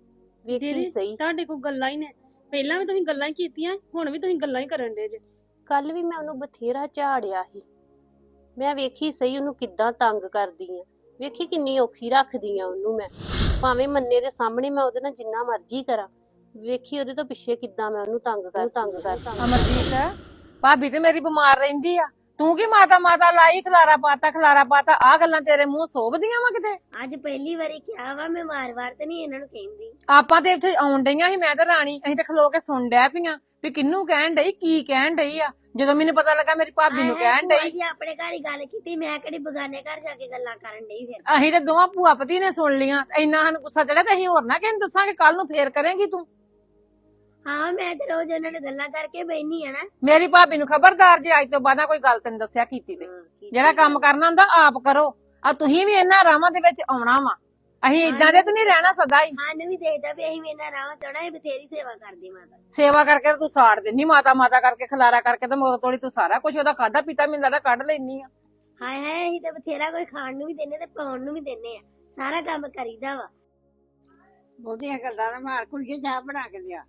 ਵੇਖੀ ਦੀਦੀ ਸਹੀ। ਤੁਹਾਡੇ ਕੋਲ ਗੱਲਾਂ ਹੀ ਨੇ। ਪਹਿਲਾਂ ਵੀ ਤੁਸੀਂ ਗੱਲਾਂ ਹੀ ਕੀਤੀਆਂ ਹੁਣ ਵੀ ਤੁਸੀਂ ਗੱਲਾਂ ਹੀ ਕਰਨ ਦੇ ਜੇ। ਕੱਲ ਵੀ ਮੈਂ ਉਹਨੂੰ ਬਥੇਰਾ ਝਾੜਿਆ ਸੀ। ਮੈਂ ਵੇਖੀ ਸਹੀ ਉਹਨੂੰ ਕਿੱਦਾਂ ਤੰਗ ਕਰਦੀ ਆ। ਵੇਖੀ ਕਿੰਨੀ ਔਖੀ ਰੱਖਦੀ ਆ ਉਹਨੂੰ ਮੈਂ। ਭਾਵੇਂ ਮੰਨੇ ਦੇ ਸਾਹਮਣੇ ਮੈਂ ਉਹਦੇ ਨਾਲ ਜਿੰਨਾ ਮਰਜ਼ੀ ਕਰਾਂ। ਵੇਖੀ ਉਹਦੇ ਤੋਂ ਪਿੱਛੇ ਕਿੱਦਾਂ ਮੈਂ ਉਹਨੂੰ ਤੰਗ ਕਰ ਤੰਗ ਕਰ। ਅਮਰਜੀਤ ਭਾਬੀ ਤੇ ਮੇਰੀ ਬਿਮਾਰ ਰਹਿੰਦੀ ਆ। ਤੂੰ ਕੀ ਮਾਤਾ ਮਾਤਾ ਲਾਈ ਖਲਾਰਾ ਪਾਤਾ ਖਲਾਰਾ ਪਾਤਾ ਆ ਗੱਲਾਂ ਤੇਰੇ ਮੂੰਹ ਸੋਭਦੀਆਂ ਵਾ ਕਿਤੇ? ਅੱਜ ਪਹਿਲੀ ਵਾਰੀ ਕਿਹਾ ਵਾ ਮੈਂ ਵਾਰ-ਵਾਰ ਤੇ ਨਹੀਂ ਇਹਨਾਂ ਨੂੰ ਕਹਿੰਦੀ। ਆਪਾਂ ਤੇ ਇੱਥੇ ਆਉਣ ਡਈਆਂ ਸੀ ਮੈਂ ਤੇ ਰਾਣੀ ਅਸੀਂ ਤੇ ਖਲੋ ਕੇ ਸੁਣ ਡੈ ਪਈਆਂ ਵੀ ਕਿੰਨੂੰ ਕਹਿਣ ਡਈ ਕੀ ਕਹਿਣ ਡਈ ਆ। ਜਦੋਂ ਮੈਨੂੰ ਪਤਾ ਲੱਗਾ ਮੇਰੀ ਭਾਬੀ ਨੂੰ ਕਹਿਣ ਡਈ। ਜੀ ਆਪਣੇ ਘਰ ਹੀ ਗੱਲ ਕੀਤੀ ਮੈਂ ਕਿਹੜੀ ਬਗਾਨੇ ਘਰ ਜਾ ਕੇ ਗੱਲਾਂ ਕਰਨ ਡਈ ਫਿਰ? ਅਸੀਂ ਤੇ ਦੋਵਾਂ ਭੂਆ ਪਤੀ ਨੇ ਸੁਣ ਲੀਆਂ ਇੰਨਾ ਸਾਨੂੰ ਗੁੱਸਾ ਚੜਿਆ ਤੇ ਅਸੀਂ ਹੋਰ ਨਾ ਕਿਹਨੂੰ ਦੱਸਾਂਗੇ ਕੱਲ ਨੂੰ ਫੇਰ ਕਰੇਂਗੀ ਤੂੰ। ਹਾਂ ਮੈਂ ਤੇ ਰੋਜ਼ ਉਹਨਾਂ ਨਾਲ ਗੱਲਾਂ ਕਰਕੇ ਬੈਣੀ ਆ ਨਾ। ਮੇਰੀ ਭਾਬੀ ਨੂੰ ਖਬਰਦਾਰ ਜੇ ਅੱਜ ਤੋਂ ਬਾਅਦ ਕੋਈ ਗੱਲ ਤੈਨੂੰ ਦੱਸਿਆ ਕੀਤੀ ਤੇ। ਜਿਹੜਾ ਕੰਮ ਕਰਨਾ ਹੁੰਦਾ ਆਪ ਕਰੋ। ਆ ਤੁਸੀਂ ਵੀ ਇਹਨਾਂ ਰਾਵਾਂ ਦੇ ਵਿੱਚ ਆਉਣਾ ਵਾ। ਅਸੀਂ ਇਦਾਂ ਦੇ ਤੇ ਨਹੀਂ ਰਹਿਣਾ ਸਦਾ ਹੀ। ਸਾਨੂੰ ਵੀ ਦੇਖਦਾ ਵੀ ਅਸੀਂ ਵੀ ਇਹਨਾਂ ਰਾਹ ਚੜਾ ਇਹ ਬਥੇਰੀ ਸੇਵਾ ਕਰਦੀ ਮਾਤਾ। ਸੇਵਾ ਕਰਕੇ ਤੂੰ ਸਾੜ ਦਿੰਨੀ ਮਾਤਾ ਮਾਤਾ ਕਰਕੇ ਖਲਾਰਾ ਕਰਕੇ ਤੇ ਮਗਰ ਤੋੜੀ ਤੂੰ ਸਾਰਾ ਕੁਝ ਉਹਦਾ ਖਾਦਾ ਪੀਤਾ ਮੈਨੂੰ ਲੱਗਦਾ ਕੱਢ ਲੈਨੀ ਆ। ਹਾਏ ਹਾਏ ਅਸੀਂ ਤਾਂ ਬਥੇਰਾ ਕੋਈ ਖਾਣ ਨੂੰ ਵੀ ਦਿੰਨੇ ਤੇ ਪਾਉਣ ਨੂੰ ਵੀ ਦਿੰਨੇ ਆ। ਸਾਰਾ ਕੰਮ ਕਰੀਦਾ ਵਾ। ਬਹੁਤੀਆਂ ਗੱਲਾਂ ਨਾ ਮਾਰ ਕੁੜੀਏ ਚਾਹ ਬਣਾ ਕੇ ਲਿਆ।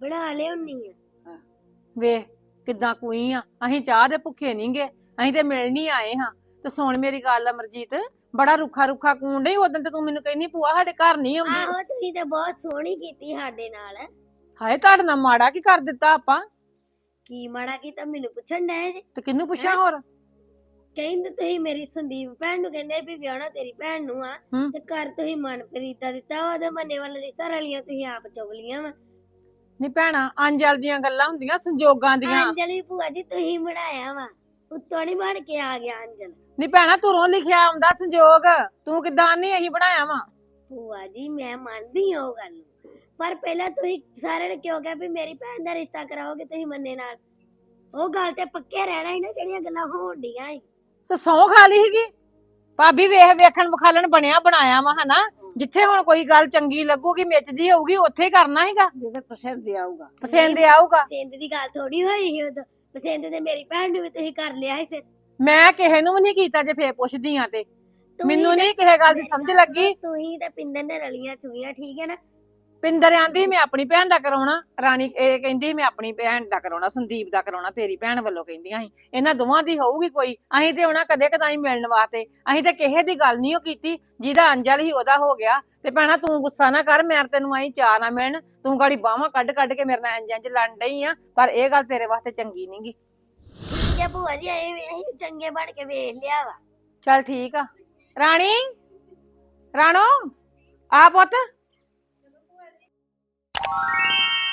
ਬਣਾ ਲਿਆਉਣੀ ਆ। ਵੇਖ ਕਿੱਦਾਂ ਕੋਈ ਆ। ਅਸੀਂ ਚਾਹ ਦੇ ਭੁੱਖੇ ਨਹੀਂਗੇ ਅਸੀਂ ਤੇ ਮਿਲ ਨਹੀਂ ਆਏ ਹਾਂ। ਤੇ ਸੁਣ ਮੇਰੀ ਗੱਲ ਅਮਰਜੀਤ। ਬੜਾ ਰੁੱਖਾ ਰੁੱਖਾ ਕੂਣ ਡਈ। ਉਦੋਂ ਤੇ ਤੂੰ ਮੈਨੂੰ ਕਹਿੰਨੀ ਭੂਆ ਸਾਡੇ ਘਰ ਨਹੀਂ ਆਉਂਦੀ। ਆਹੋ ਤੁਸੀਂ ਤਾਂ ਬਹੁਤ ਸੋਹਣੀ ਕੀਤੀ ਸਾਡੇ ਨਾਲ। ਹਾਏ ਤੁਹਾਡੇ ਨਾਲ ਮਾੜਾ ਕੀ ਕਰ ਦਿੱਤਾ ਆਪਾਂ? ਕੀ ਮਾੜਾ ਕੀਤਾ ਮੈਨੂੰ ਪੁੱਛਣ ਡਏ ਜੇ? ਤੇ ਕਿਹਨੂੰ ਪੁੱਛਾਂ ਹੋਰ? ਕਹਿੰਦੇ ਤੁਸੀਂ ਮੇਰੀ ਸੰਦੀਪ ਭੈਣ ਨੂੰ ਕਹਿੰਦੇ ਵੀ ਵਿਆਹਣਾ ਤੇਰੀ ਭੈਣ ਨੂੰ ਆ। ਹੂੰ। ਤੇ ਘਰ ਤੁਸੀਂ ਮਨਪ੍ਰੀਤ ਦਾ ਦਿੱਤਾ ਵਾ, ਉਹਦੇ ਮੰਨੇ ਵਾਲਾ ਰਿਸ਼ਤਾ ਰਲੀਆਂ ਤੁਸੀਂ ਆਪ ਚੁਗ ਲੀਆਂ ਵਾ। ਨਹੀਂ ਭੈਣਾ ਅੰਜਲ ਦੀਆਂ ਗੱਲਾਂ ਹੁੰਦੀਆਂ ਸੰਜੋਗਾਂ ਦੀਆਂ। ਅੰਜਲ ਵੀ ਭੂਆ ਜੀ ਤੁਸੀਂ ਬਣਾਇਆ ਵਾ ਉੱਤੋਂ ਨਹੀਂ ਬਣ ਕੇ ਆ ਗਿਆ ਅੰਜਲ। ਨਹੀਂ ਭੈਣਾ ਤੁਰੋਂ ਲਿਖਿਆ ਆਉਂਦਾ ਸੰਜੋਗ ਤੂੰ ਕਿਦਾਂ ਨਹੀਂ ਅਸੀਂ ਬਣਾਇਆ ਵਾ? ਭੂਆ ਜੀ ਮੈਂ ਮੰਨਦੀ ਹਾਂ ਉਹ ਗੱਲ ਪਰ ਪਹਿਲਾਂ ਤੁਸੀਂ ਸਾਰਿਆਂ ਨੇ ਕਿਉਂ ਕਿਹਾ ਵੀ ਮੇਰੀ ਭੈਣ ਦਾ ਰਿਸ਼ਤਾ ਕਰਾਓਗੇ ਤੁਸੀਂ ਮੰਨੇ ਨਾਲ? ਉਹ ਗੱਲ ਤੇ ਪੱਕੇ ਰਹਿਣਾ ਹੀ ਨਾ ਜਿਹੜੀਆਂ ਗੱਲਾਂ ਹੋਣ ਡੀਆਂ ਸੀ। ਤੇ ਸੌ ਖਾ ਲਈ ਸੀਗੀ? ਭਾਬੀ ਵੇਖ ਵੇਖਣ ਵਿਖਾਲਣ ਬਣਿਆ ਬਣਾਇਆ ਵਾ ਹਨਾ? ਜਿੱਥੇ ਹੁਣ ਕੋਈ ਗੱਲ ਚੰਗੀ ਲੱਗੂਗੀ ਮਿੱਚਦੀ ਹੋਊਗੀ ਉੱਥੇ ਹੀ ਕਰਨਾ ਹੈਗਾ ਜਿਹਦੇ ਪਸੰਦ ਆਊਗਾ। ਪਸੰਦ ਆਊਗਾ। ਪਸੰਦ ਦੀ ਗੱਲ ਥੋੜੀ ਹੋਈ ਸੀ ਉਦੋਂ। ਪਸੰਦ ਤੇ ਮੇਰੀ ਭੈਣ ਨੂੰ ਵੀ ਤੁਸੀਂ ਕਰ ਲਿਆ ਸੀ ਫਿਰ। ਮੈਂ ਕਿਸੇ ਨੂੰ ਵੀ ਨਹੀਂ ਕੀਤਾ ਜੇ ਫੇਰ ਪੁੱਛਦੀ ਆ ਤੇ। ਮੈਨੂੰ ਨਹੀਂ ਕਿਸੇ ਗੱਲ ਦੀ ਸਮਝ ਲੱਗੀ। ਤੁਸੀਂ ਤੇ ਪਿੰਦਰ ਨੇ ਰਲੀਆਂ ਚੁਗੀਆਂ ਠੀਕ ਹੈ ਨਾ? ਪਿੰਦਰ ਆਂਦੀ ਮੈਂ ਆਪਣੀ ਭੈਣ ਦਾ ਕਰਾਉਣਾ ਰਾਣੀ ਇਹ ਕਹਿੰਦੀ ਮੈਂ ਆਪਣੀ ਭੈਣ ਦਾ ਕਰਾਉਣਾ ਸੰਦੀਪ ਦਾ ਕਰਾਉਣਾ ਤੇਰੀ ਭੈਣ ਵੱਲੋਂ ਕਹਿੰਦੀਆਂ ਸੀ। ਇਹਨਾਂ ਦੋਵਾਂ ਦੀ ਹੋਊਗੀ ਕੋਈ। ਅਸੀਂ ਤੇ ਉਹਨਾਂ ਕਦੇ ਕਦਾਈ ਮਿਲਣ ਵਾਸਤੇ ਅਸੀਂ ਤੇ ਕਿਸੇ ਦੀ ਗੱਲ ਨਹੀਂ ਉਹ ਕੀਤੀ ਜਿਹਦਾ ਅੰਜਲ ਹੀ ਉਹਦਾ ਹੋ ਗਿਆ। ਤੇ ਭੈਣਾ ਤੂੰ ਗੁੱਸਾ ਨਾ ਕਰ ਮੈਂ ਤੈਨੂੰ ਆਈ ਚਾਹ ਨਾ ਮਿਲਣ ਤੂੰ ਗਾੜੀ ਬਾਹਾਂ ਕੱਢ ਕੱਢ ਕੇ ਮੇਰੇ ਨਾਲ ਇੰਜਾਂ ਚ ਲੜਨ ਡਈ ਆ ਪਰ ਇਹ ਗੱਲ ਤੇਰੇ ਵਾਸਤੇ ਚੰਗੀ ਨਹੀਂਗੀ ਹੈ ਭੂਆ ਜੀ ਅਸੀਂ ਵੀ ਅਸੀਂ ਚੰਗੇ ਬਣ ਕੇ ਵੇਖ ਲਿਆ ਵਾ। ਚੱਲ ਠੀਕ ਆ। ਰਾਣੀ? ਰਾਣੋ? ਆ ਪੁੱਤ। Thank you.